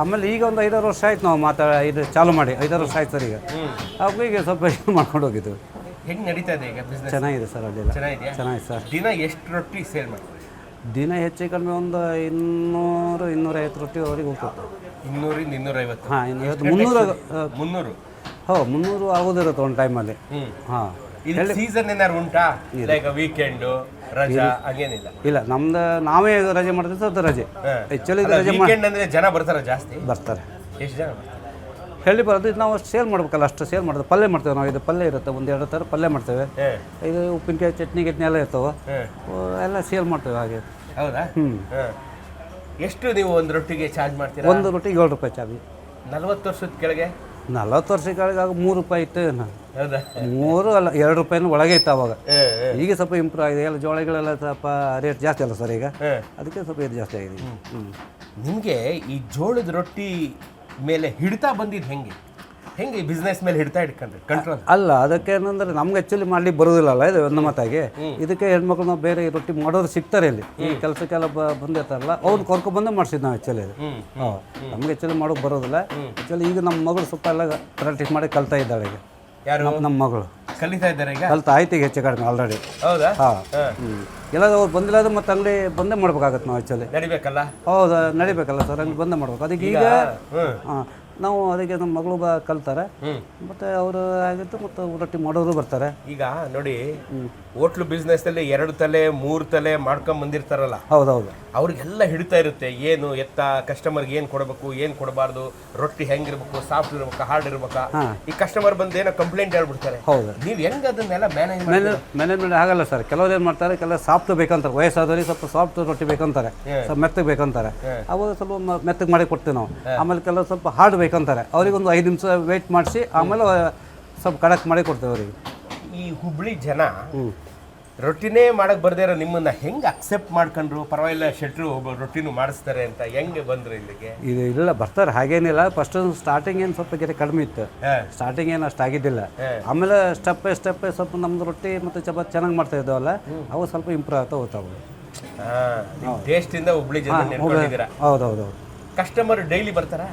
ಆಮೇಲೆ ಈಗ ಒಂದು ಐದಾರು ವರ್ಷ ಆಯ್ತು ನಾವು ಮಾತಾ ಇದು ಚಾಲು ಮಾಡಿ. ಐದಾರು ವರ್ಷ ಆಯ್ತು ಸರ್ ಈಗ. ಅವಾಗ ಈಗ ಸ್ವಲ್ಪ ಇದು ಮಾಡ್ಕೊಂಡು ಹೋಗಿದ್ದು ಹೆಂಗೆ ನಡೀತಾ ಇದೆ ಈಗ ಚೆನ್ನಾಗಿದೆ ಸರ್ ಅಲ್ಲಿ ಚೆನ್ನಾಗಿದೆ ಚೆನ್ನಾಗಿದೆ ಸರ್. ದಿನ ಎಷ್ಟು ರೊಟ್ಟಿ ಸೇಲ್ ಮಾಡ್ತೀವಿ ದಿನ ಹೆಚ್ಚು ಕಡಿಮೆ ಒಂದು ಇನ್ನೂರು ಇನ್ನೂರೈವತ್ತು ರೊಟ್ಟಿವರೆಗೆ ಹೋಗ್ತದೆ. ಇನ್ನೂರಿಂದ ಇನ್ನೂರೈವತ್ತು. ಹಾಂ ಇನ್ನೂರೈವತ್ತು ಮುನ್ನೂರು ಮುನ್ನೂರು? ಹೋ ಮುನ್ನೂರು ಆಗೋದಿರುತ್ತೆ ಒಂದು ಟೈಮಲ್ಲಿ ಹಾಂ. ಇದು ಸೀಸನ್ ಏನಾರು ಉಂಟಾ? ಲೈಕ್ ವೀಕೆಂಡು ರಜಾ ಹಾಗೇನಿಲ್ಲ? ಇಲ್ಲ ನಮ್ದು ನಾವೇ ರಜೆ ಮಾಡ್ತೀವಿ ಅದು ರಜೆ. ಆ್ಯಕ್ಚುಲಿ ರಜೆ ವೀಕೆಂಡ್ ಅಂದ್ರೆ ಜನ ಬರ್ತಾರೆ ಜಾಸ್ತಿ? ಬರ್ತಾರೆ. ಎಷ್ಟು ಜನ ಬರ್ತಾರೆ? ಹೇಳಿ ಬರೋದು ಇದು ನಾವು ಸೇಲ್ ಮಾಡ್ಬೇಕಲ್ಲ ಅಷ್ಟು ಸೇಲ್ ಮಾಡೋದು. ಪಲ್ಯ ಮಾಡ್ತೇವೆ ನಾವು ಇದು ಪಲ್ಯ ಇರುತ್ತೆ ಒಂದು ಎರಡು ಥರ ಪಲ್ಯ ಮಾಡ್ತೇವೆ. ಇದು ಉಪ್ಪಿನಕಾಯಿ ಚಟ್ನಿ ಗಿಟ್ನಿ ಎಲ್ಲ ಇರ್ತವೆ. ಎಲ್ಲ ಸೇಲ್ ಮಾಡ್ತೇವೆ ಹಾಗೆ. ಹೌದಾ. ಹ್ಮ್. ಎಷ್ಟು ನೀವು ಒಂದು ರೊಟ್ಟಿಗೆ ಚಾರ್ಜ್ ಮಾಡ್ತೀರಾ? ಒಂದು ರೊಟ್ಟಿಗೆ ಏಳು ರೂಪಾಯಿ ಚಾರ್ಜ್. ನಲ್ವತ್ತು ವರ್ಷದ ಕೆಳಗೆ? ನಲ್ವತ್ತು ಕೆಳಗೆ ಆಗ ಮೂರು ರೂಪಾಯಿ ಇತ್ತು ಮೂರು ಅಲ್ಲ ಎರಡು ರೂಪಾಯಿನ ಒಳಗೆ ಇತ್ತು ಅವಾಗ. ಈಗ ಸ್ವಲ್ಪ ಇಂಪ್ರೂವ್ ಆಗಿದೆ. ಎಲ್ಲ ಜೋಳಗಳೆಲ್ಲ ಸ್ವಲ್ಪ ರೇಟ್ ಜಾಸ್ತಿ ಅಲ್ಲ ಸರ್ ಈಗ. ಅದಕ್ಕೆ ಸ್ವಲ್ಪ ಇದು ಜಾಸ್ತಿ ಆಗಿದೆ. ಹ್ಞೂ ನಿಮ್ಗೆ ಈ ಜೋಳದ ರೊಟ್ಟಿ ಮೇಲೆ ಹಿಡಿತಾ ಬಂದಿದ್ದು ಹೆಂಗೆ? ಹೆಂಗೆ ಬಿಸ್ನೆಸ್ ಮೇಲೆ ಹಿಡ್ತಾ ಇಟ್ಕೊಂಡ್ರಿ? ಕಂಟ್ರೋಲ್ ಅಲ್ಲ ಅದಕ್ಕೆ ಏನಂದ್ರೆ ನಮ್ಗೆ ಆ್ಯಕ್ಚುಲಿ ಮಾಡ್ಲಿಕ್ಕೆ ಬರೋದಿಲ್ಲಲ್ಲ ಇದು ಒಂದು ಮಾತಾಗಿ. ಇದಕ್ಕೆ ಹೆಣ್ಮಕ್ಳು ನಾವು ಬೇರೆ ರೊಟ್ಟಿ ಮಾಡೋರು ಸಿಗ್ತಾರೆ ಇಲ್ಲಿ. ಈ ಕೆಲಸಕ್ಕೆಲ್ಲ ಬಂದಿರ್ತಾರಲ್ಲ ಅವ್ರು ಕರ್ಕೊಬಂದೇ ಮಾಡ್ಸಿದ್ದು ನಾವು ಆ್ಯಕ್ಚುಲಿ ಇದು. ಹಾಂ. ನಮ್ಗೆ ಆ್ಯಕ್ಚುಲಿ ಮಾಡೋಕೆ ಬರೋದಿಲ್ಲ. ಆ್ಯಕ್ಚುಲಿ ಈಗ ನಮ್ಮ ಮಗಳು ಸ್ವಲ್ಪ ಎಲ್ಲ ಪ್ರಾಕ್ಟೀಸ್ ಮಾಡಿ ಕಲ್ತಾ ಇದ್ದಾಳೆ ಈಗ. ಯಾರು? ನಮ್ಮ ಮಗಳು. ಕಲಿತಾ ಇದ್ದಾರೆ ಈಗ? ಕಲ್ತಾ ಆಯ್ತಿಗೆ ಹೆಚ್ಚು ಕಡಿಮೆ ಆಲ್ರೆಡಿ ಹೌದಾ? ಹಾಂ. ಎಲ್ಲ ಅವ್ರು ಬಂದಿಲ್ಲ ಅದು ಮತ್ತೆ ಅಂಗಡಿ ಬಂದೇ ಮಾಡ್ಬೇಕಾಗತ್ತೆ ನಾವು ಆ್ಯಕ್ಚುಲಿ ನಡಿಬೇಕಲ್ಲ? ಹೌದಾ? ನಡಿಬೇಕಲ್ಲ ಸರ್ ಅಂಗಡಿ ಬಂದೇ ಮಾಡ್ಬೇಕು. ಅದಕ್ಕೆ ಈಗ ಹಾಂ. ನಾವು ಅದಕ್ಕೆ ನಮ್ಮ ಮಗಳು ಬ ಕಲ್ತಾರೆ. ಮತ್ತು ಅವರು ಆಗಿತ್ತು ಮತ್ತೆ ರೊಟ್ಟಿ ಮಾಡೋರು ಬರ್ತಾರೆ. ಈಗ ನೋಡಿ ಹೋಟ್ಲು ಬಿಸ್ನೆಸ್ ಅಲ್ಲಿ ಎರಡು ತಲೆ ಮೂರು ತಲೆ ಮಾಡ್ಕೊಂಡ್ ಬಂದಿರ್ತಾರಲ್ಲ? ಹೌದೌದು. ಅವ್ರಿಗೆಲ್ಲ ಹಿಡಿತಾ ಇರುತ್ತೆ ಏನು ಎತ್ತ ಕಸ್ಟಮರ್ಗೆ ಏನು ಕೊಡಬೇಕು ಏನು ಕೊಡಬಾರ್ದು ರೊಟ್ಟಿ ಹೆಂಗಿರ್ಬೇಕು ಸಾಫ್ಟ್ ಇರ್ಬೇಕು ಹಾರ್ಡ್ ಇರ್ಬೇಕಾ? ಈ ಕಸ್ಟಮರ್ ಬಂದು ಏನೋ ಕಂಪ್ಲೇಂಟ್ ಹೇಳ್ಬಿಡ್ತಾರೆ. ಹೌದು. ನೀವು ಹೆಂಗ್ ಅದನ್ನೆಲ್ಲ ಮ್ಯಾನೇಜ್ ಮ್ಯಾನೇಜ್ಮೆಂಟ್ ಆಗಲ್ಲ ಸರ್. ಕೆಲವ್ರು ಏನು ಮಾಡ್ತಾರೆ ಕೆಲವು ಸಾಫ್ಟ್ ಬೇಕಂತಾರೆ. ವಯಸ್ಸಾದವ್ರಿಗೆ ಸ್ವಲ್ಪ ಸಾಫ್ಟ್ ರೊಟ್ಟಿ ಬೇಕಂತಾರೆ. ಸ್ವಲ್ಪ ಮೆತ್ತಗೆ ಬೇಕಂತಾರೆ. ಅವಾಗ ಸ್ವಲ್ಪ ಮೆತ್ತಗೆ ಮಾಡಿ ಕೊಡ್ತೀವಿ ನಾವು. ಆಮೇಲೆ ಕೆಲವು ಸ್ವಲ್ಪ ಹಾರ್ಡ್ ಬೇಕಂತಾರೆ. ಅವ್ರಿಗೆ ಒಂದು ಐದು ನಿಮಿಷ ವೆಯ್ಟ್ ಮಾಡಿಸಿ ಆಮೇಲೆ ಸ್ವಲ್ಪ ಕಡಕ್ ಮಾಡಿ ಕೊಡ್ತೇವೆ ಅವರಿಗೆ. ಈ ಹುಬ್ಳಿ ಜನ ರೊಟ್ಟಿನೇ ಮಾಡಕ್ಕೆ ಬರ್ದೇ ಇರೋ ನಿಮ್ಮನ್ನ ಹೆಂಗ್ ಅಕ್ಸೆಪ್ಟ್ ಮಾಡ್ಕೊಂಡ್ರು? ಪರವಾಗಿಲ್ಲ ಶೆಟ್ರು ಒಬ್ಬ ರೊಟ್ಟಿನೂ ಮಾಡಿಸ್ತಾರೆ ಅಂತ ಹೆಂಗೆ ಬಂದ್ರು ಇಲ್ಲಿಗೆ? ಇದು ಇಲ್ಲ ಬರ್ತಾರೆ ಹಾಗೇನಿಲ್ಲ ಫಸ್ಟ್ ಸ್ಟಾರ್ಟಿಂಗ್ ಏನು ಸ್ವಲ್ಪ ಗೆರೆ ಕಡಿಮೆ ಇತ್ತು. ಸ್ಟಾರ್ಟಿಂಗ್ ಏನು ಅಷ್ಟು ಆಗಿದ್ದಿಲ್ಲ. ಆಮೇಲೆ ಸ್ಟೆಪ್ ಬೈ ಸ್ಟೆಪ್ ಸ್ವಲ್ಪ ನಮ್ದು ರೊಟ್ಟಿ ಮತ್ತು ಚಪಾತಿ ಚೆನ್ನಾಗಿ ಮಾಡ್ತಾ ಇದ್ದಾವಲ್ಲ ಅವು ಸ್ವಲ್ಪ ಇಂಪ್ರೂವ್ ಆಗ್ತಾ ಹೋಗ್ತಾವೆ ಟೇಸ್ಟಿಂದ ಹುಬ್ಳಿ ಜನ ಹೌದು ಕಸ್ಟಮರ್ ಡೈಲಿ ಬರ್ತಾರಾ?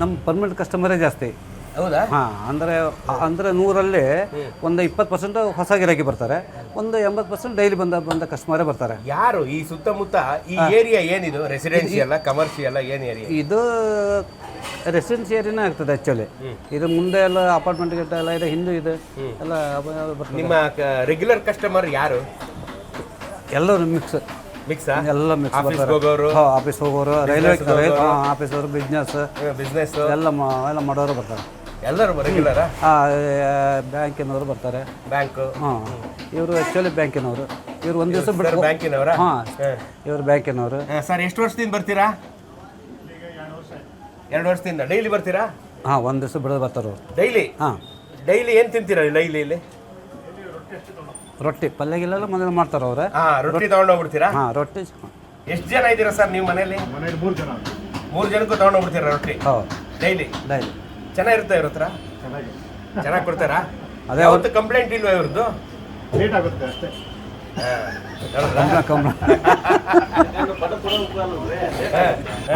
ನಮ್ಮ ಪರ್ಮನೆಂಟ್ ಕಸ್ಟಮರೇ ಜಾಸ್ತಿ. ಹೌದಾ? ಹಾಂ ಅಂದರೆ ಅಂದರೆ ನೂರಲ್ಲಿ ಒಂದು ಇಪ್ಪತ್ತು ಪರ್ಸೆಂಟ್ ಹೊಸ ಗಿರಾಕಿ ಬರ್ತಾರೆ. ಒಂದು ಎಂಬತ್ತು ಪರ್ಸೆಂಟ್ ಡೈಲಿ ಬಂದ ಬಂದ ಕಸ್ಟಮರೇ ಬರ್ತಾರೆ. ಯಾರು? ಈ ಸುತ್ತಮುತ್ತ ಈ ಏರಿಯಾ ಏನಿದು? ರೆಸಿಡೆನ್ಸಿಯಲ್ಲ ಕಮರ್ಷಿಯಲ್ಲ ಏನ್ ಏರಿಯಾ ಇದು ರೆಸಿಡೆನ್ಸಿ ಏರಿಯಾನೇ ಆಗ್ತದೆ ಆ್ಯಕ್ಚುಲಿ ಇದು ಮುಂದೆ ಎಲ್ಲ ಅಪಾರ್ಟ್ಮೆಂಟ್ ಗಿಟ್ಟ ಎಲ್ಲ ಇದೆ ಹಿಂದೂ ಇದೆ. ಎಲ್ಲ ನಿಮ್ಮ ರೆಗ್ಯುಲರ್ ಕಸ್ಟಮರ್ ಯಾರು? ಎಲ್ಲರೂ ಮಿಕ್ಸ್ ಮಿಕ್ಸ್ ಎಲ್ಲ ಮಿಕ್ಸ್ ಹೋಗೋರು? ಹಾಂ ಆಫೀಸ್ ಹೋಗೋರು ರೈಲ್ವೆ ಆಫೀಸ್ ಅವರು ಬಿಸ್ನೆಸ್ ಬಿಸ್ನೆಸ್ ಎಲ್ಲ ಎಲ್ಲ ಮಾಡೋರು ಬರ್ತಾರೆ. ಎಲ್ಲರೂ ರೆಗ್ಯುಲರಾ ಬ್ಯಾಂಕಿನವರು ಬರ್ತಾರೆ. ಬ್ಯಾಂಕ್. ಹಾಂ ಇವರು ಆಕ್ಚುಲಿ ಬ್ಯಾಂಕಿನವರು. ಇವರು ಒಂದು ದಿವಸ ಬಿಟ್ಟು ಬ್ಯಾಂಕಿನವರ? ಹಾಂ. ಇವರು ಬ್ಯಾಂಕಿನವರು. ಸರ್ ಎಷ್ಟು ವರ್ಷದಿಂದ ಬರ್ತೀರಾ? ಎರಡು ವರ್ಷದಿಂದ. ಡೈಲಿ ಬರ್ತೀರಾ? ಹಾಂ ಒಂದು ದಿವಸ ಬಿಡೋದು ಬರ್ತಾರೆ ಡೈಲಿ? ಹಾಂ. ಡೈಲಿ ಏನು ತಿಂತೀರಾ ಡೈಲಿ ಇಲ್ಲಿ? ರೊಟ್ಟಿ. ಪಲ್ಯಗಿಲ್ಲೆಲ್ಲ ಮನೇಲಿ ಮಾಡ್ತಾರೆ ಅವ್ರೆ. ಹಾ ರೊಟ್ಟಿ ತಗೊಂಡು ಹೋಗ್ಬಿಡ್ತೀರಾ ಹಾಂ ರೊಟ್ಟಿ. ಎಷ್ಟು ಜನ ಇದ್ದೀರಾ ಸರ್ ನೀವು ಮನೇಲಿ? ಮೂರು ಜನ. ಮೂರು ಜನಕ್ಕೂ ತಗೊಂಡು ಹೋಗ್ಬಿಡ್ತೀರಾ ರೊಟ್ಟಿ? ಹೌದು. ಡೈಲಿ? ಡೈಲಿ. ಚೆನ್ನಾಗಿರುತ್ತೆ ಇವ್ರ ಹತ್ರ? ಚೆನ್ನಾಗಿ. ಕೊಡ್ತಾರಾ? ಅದೇ ಅವತ್ತು ಕಂಪ್ಲೇಂಟ್ ಇಲ್ವಾ ಇವ್ರದ್ದು ಲೇಟ್ ಆಗುತ್ತೆ ಅಷ್ಟೇ.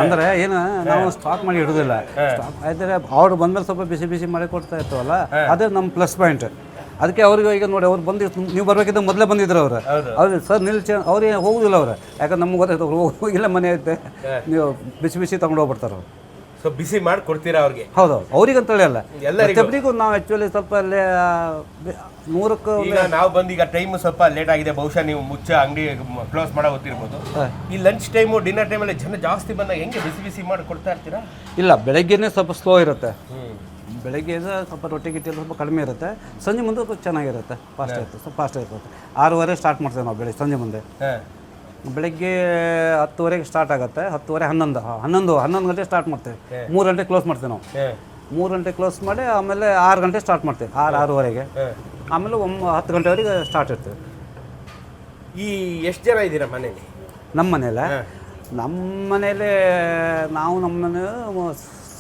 ಅಂದ್ರೆ ಏನು ನಾವು ಸ್ಟಾಕ್ ಮಾಡಿ ಇಡೋದಿಲ್ಲ. ಸ್ಟಾಕ್ ಆಯ್ತಾರೆ ಆರ್ಡರ್ ಬಂದ್ಮೇಲೆ ಸ್ವಲ್ಪ ಬಿಸಿ ಬಿಸಿ ಮಾಡಿ ಕೊಡ್ತಾ ಇರ್ತವಲ್ಲ ಅದೇ ನಮ್ಮ ಪ್ಲಸ್ ಪಾಯಿಂಟ್ ಅದಕ್ಕೆ ಅವ್ರಿಗೆ ಈಗ ನೋಡಿ ಅವ್ರು ಬಂದು ನೀವು ಬರಬೇಕಿದ್ದ ಮೊದಲೇ ಬಂದಿದ್ರು ಅವ್ರು. ಅವ್ರು ಸರ್ ನಿಲ್ಚ ಅವ್ರಿಗೆ ಹೋಗುದಿಲ್ಲ ಅವ್ರು. ಯಾಕಂದ್ರೆ ನಮ್ಗೆ ಗೊತ್ತಾಯ್ತು ಅವ್ರು ಹೋಗು- ಇಲ್ಲ ಮನೆ ಐತೆ. ನೀವು ಬಿಸಿ ಬಿಸಿ ತಗೊಂಡು ಹೋಗ್ಬಿಡ್ತಾರೆ ಅವ್ರು. ಸೊ ಬಿಸಿ ಮಾಡಿ ಕೊಡ್ತೀರಾ ಅವ್ರಿಗೆ? ಹೌದು ಅವ್ರಿಗಂತೇಳಿ ಅಲ್ಲ. ಎಲ್ಲರಿಗೂ. ಪ್ರತಿಯೊಬ್ಬರಿಗೂ ನಾವು ಆ್ಯಕ್ಚುಲಿ ಸ್ವಲ್ಪ ಅಲ್ಲಿ ಆ, ಬೆ- ನೂರಕ್ಕೂ ಈಗ ನಾವು ಬಂದು ಈಗ ಟೈಮ್ ಸ್ವಲ್ಪ ಲೇಟ್ ಆಗಿದೆ. ಬಹುಶಃ ನೀವು ಮುಚ್ಚ ಅಂಗಡಿ ಕ್ಲೋಸ್ ಮಾಡೋ ಗೊತ್ತಿರ್ಬೋದು ಈ ಲಂಚ್ ಟೈಮು ಡಿನ್ನರ್ ಟೈಮಲ್ಲಿ ಜನ ಜಾಸ್ತಿ ಬಂದಾಗ ಹೆಂಗೆ ಬಿಸಿ ಬಿಸಿ ಮಾಡಿ ಕೊಡ್ತಾ ಇರ್ತೀರಾ? ಇಲ್ಲ ಬೆಳಗ್ಗೆನೇ ಸ್ವಲ್ಪ ಸ್ಲೋ ಇರುತ್ತೆ. ಬೆಳಗ್ಗೆ ಸ್ವಲ್ಪ ರೊಟ್ಟಿ ಗಿಟ್ಟಿ ಎಲ್ಲ ಸ್ವಲ್ಪ ಕಡಿಮೆ ಇರುತ್ತೆ. ಸಂಜೆ ಮುಂದೆ ಸ್ವಲ್ಪ ಚೆನ್ನಾಗಿರುತ್ತೆ. ಫಾಸ್ಟ್ ಇರುತ್ತೆ ಸ್ವಲ್ಪ ಫಾಸ್ಟ್ ಇರುತ್ತೆ. ಆರೂವರೆ ಸ್ಟಾರ್ಟ್ ಮಾಡ್ತೇವೆ ನಾವು ಬೆಳಗ್ಗೆ ಸಂಜೆ ಮುಂದೆ. ಹಾಂ. ಬೆಳಗ್ಗೆ ಹತ್ತುವರೆಗೆ ಸ್ಟಾರ್ಟ್ ಆಗುತ್ತೆ. ಹತ್ತುವರೆ ಹನ್ನೊಂದು. ಹಾ, ಹನ್ನೊಂದು ಹನ್ನೊಂದು ಗಂಟೆ ಸ್ಟಾರ್ಟ್ ಮಾಡ್ತೇವೆ. ಮೂರು ಗಂಟೆ ಕ್ಲೋಸ್ ಮಾಡ್ತೇವೆ ನಾವು. ಮೂರು ಗಂಟೆ ಕ್ಲೋಸ್ ಮಾಡಿ ಆಮೇಲೆ ಆರು ಗಂಟೆ ಸ್ಟಾರ್ಟ್ ಮಾಡ್ತೇವೆ. ಆರು ಆರೂವರೆಗೆ. ಆಮೇಲೆ ಒಮ್ಮ ಹತ್ತು ಗಂಟೆವರೆಗೆ ಸ್ಟಾರ್ಟ್ ಇರ್ತೇವೆ. ಈ ಎಷ್ಟು ಜನ ಇದ್ದೀರಾ ಮನೇಲಿ? ನಮ್ಮ ಮನೇಲೆ? ನಮ್ಮ ಮನೇಲಿ ನಾವು ನಮ್ಮ ಮನೆ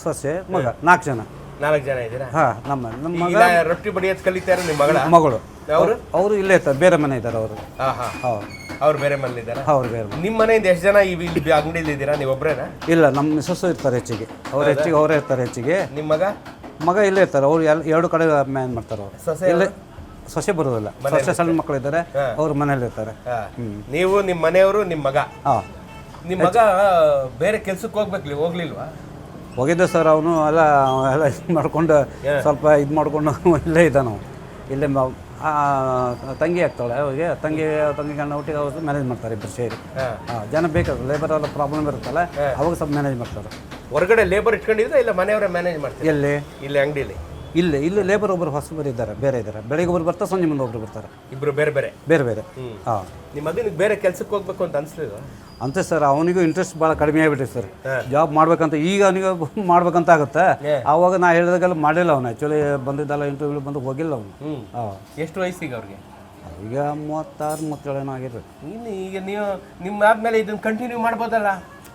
ಸೊಸೆ ಮಗ. ನಾಲ್ಕು ಜನ. ನಾಲ್ಕು ಜನ ಇದ್ದೀರಾ? ಹಾಂ ನಮ್ಮ ನಮ್ಮ ಮಗ. ರೊಟ್ಟಿ ಬಡಿಯೋದು ಕಲಿತಾರೆ ನಿಮ್ಮ ಮಗಳ? ಮಗಳು. ಅವರು? ಅವರು ಇಲ್ಲೇ ಇರ್ತಾರೆ ಬೇರೆ ಮನೆ ಇದ್ದಾರೆ ಅವರು. ಹಾಂ ಹಾಂ. ಹೌದು. ಅವ್ರು ಬೇರೆ ಮನೇಲಿ ಇದ್ದಾರೆ? ಅವ್ರು ಬೇರೆ ಮನೆ. ನಿಮ್ಮ ಮನೆಯಿಂದ ಎಷ್ಟು ಜನ ಈ- ಇಲ್ಲಿ ಅಂಗಡಿಲಿ ಇದ್ದೀರಾ? ನೀವು ಒಬ್ಬರೇನಾ ಇಲ್ಲ ನಮ್ಮ ಮಿಸಸ್ಸು ಇರ್ತಾರೆ ಹೆಚ್ಚಿಗೆ. ಅವ್ರು ಹೆಚ್ಚಿಗೆ ಅವರೇ ಇರ್ತಾರೆ ಹೆಚ್ಚಿಗೆ. ನಿಮ್ಮ ಮಗ? ಮಗ ಇಲ್ಲೇ ಇರ್ತಾರೆ ಅವ್ರು ಎಲ್ಲ ಎರಡು ಕಡೆ ಮ್ಯಾನ್ ಮಾಡ್ತಾರೆ ಅವರು? ಸೊಸೆ ಇಲ್ಲೇ ಸೊಸೆ ಬರೋದಿಲ್ಲ. ಸೊಸೆ ಸಣ್ಣ ಮಕ್ಕಳು ಇದ್ದಾರೆ ಅವ್ರು ಮನೇಲಿ ಇರ್ತಾರೆ. ಹಾಂ. ನೀವು ನಿಮ್ಮ ಮನೆಯವರು ನಿಮ್ಮ ಮಗ? ಹಾಂ. ನಿಮ್ಮ ಮಗ ಬೇರೆ ಕೆಲ್ಸಕ್ಕೆ ಹೋಗ್ಬೇಕಲ್ಲಿ ಹೋಗ್ಲಿಲ್ವಾ? ಹೋಗಿದ್ದೆ ಸರ್ ಅವನು ಎಲ್ಲ ಎಲ್ಲ ಇದು ಮಾಡಿಕೊಂಡು ಸ್ವಲ್ಪ ಇದು ಮಾಡಿಕೊಂಡು ಇಲ್ಲೇ ಇದ್ದ ನಾವು ಇಲ್ಲೇ ಮ- ತಂಗಿ ಆಗ್ತಾಳೆ ಅವಾಗೆ ತಂಗಿ ತಂಗಿ ಗಂಡ ಒಟ್ಟಿಗೆ ಅವ್ರು ಮ್ಯಾನೇಜ್ ಮಾಡ್ತಾರೆ ಇಬ್ಬರು ಸೇರಿ. ಹಾಂ. ಜನ ಬೇಕಾದ್ರೆ ಲೇಬರ್ ಎಲ್ಲ ಪ್ರಾಬ್ಲಮ್ ಇರುತ್ತಲ್ಲ ಅವಾಗ ಸ್ವಲ್ಪ ಮ್ಯಾನೇಜ್ ಮಾಡ್ತಾರೆ. ಹೊರಗಡೆ ಲೇಬರ್ ಇಟ್ಕೊಂಡಿದ್ರೆ ಇಲ್ಲ ಮನೆಯವರೇ ಮ್ಯಾನೇಜ್ ಮಾಡ್ತಾರೆ ಎಲ್ಲಿ? ಇಲ್ಲಿ ಅಂಗಡಿಯಲ್ಲಿ ಇಲ್ಲಿ ಇಲ್ಲಿ ಲೇಬರ್ ಒಬ್ಬರು ಹೊಸಬರು ಇದ್ದಾರೆ ಬೇರೆ ಇದ್ದಾರೆ. ಬೆಳಿಗ್ಗೆ ಒಬ್ರು ಬರ್ತಾರೆ ಸಂಜೆ ಮುಂದೆ ಒಬ್ರು ಬರ್ತಾರೆ. ಇಬ್ಬರು ಬೇರೆ ಬೇರೆ? ಬೇರೆ ಬೇರೆ. ಹಾಂ. ನಿಮ್ಮ ಮಗನಿಗೆ ಬೇರೆ ಕೆಲಸಕ್ಕೆ ಹೋಗ್ಬೇಕು ಅಂತ ಅನ್ಸ್ಲಿಲ್ವಾ? ಅಂತೆ ಸರ್ ಅವನಿಗೂ ಇಂಟ್ರೆಸ್ಟ್ ಭಾಳ ಕಡಿಮೆ ಆಗಿಬಿಟ್ಟೆ ಸರ್. ಜಾಬ್ ಮಾಡ್ಬೇಕಂತ ಈಗ ಅವನಿಗೆ ಮಾಡ್ಬೇಕಂತ ಆಗುತ್ತೆ. ಆವಾಗ ನಾ ಹೇಳಿದಾಗೆಲ್ಲ ಮಾಡಿಲ್ಲ ಅವನು ಆ್ಯಕ್ಚುಲಿ ಬಂದಿದ್ದಲ್ಲ ಇಂಟರ್ವ್ಯೂ ಬಂದು ಹೋಗಿಲ್ಲ ಅವನು. ಎಷ್ಟು ವಯಸ್ಸಿಗೆ ಅವ್ರಿಗೆ? ಈಗ ಮೂವತ್ತಾರು ಮೂವತ್ತೇಳು ಏನೋ ಆಗಿರ್ಬೇಕು ಇನ್ನು ಈಗ ನೀವು ನಿಮ್ಮ ಆದ್ಮೇಲೆ ಇದನ್ನು ಕಂಟಿನ್ಯೂ ಮಾಡ್ಬೋದಲ್ಲ?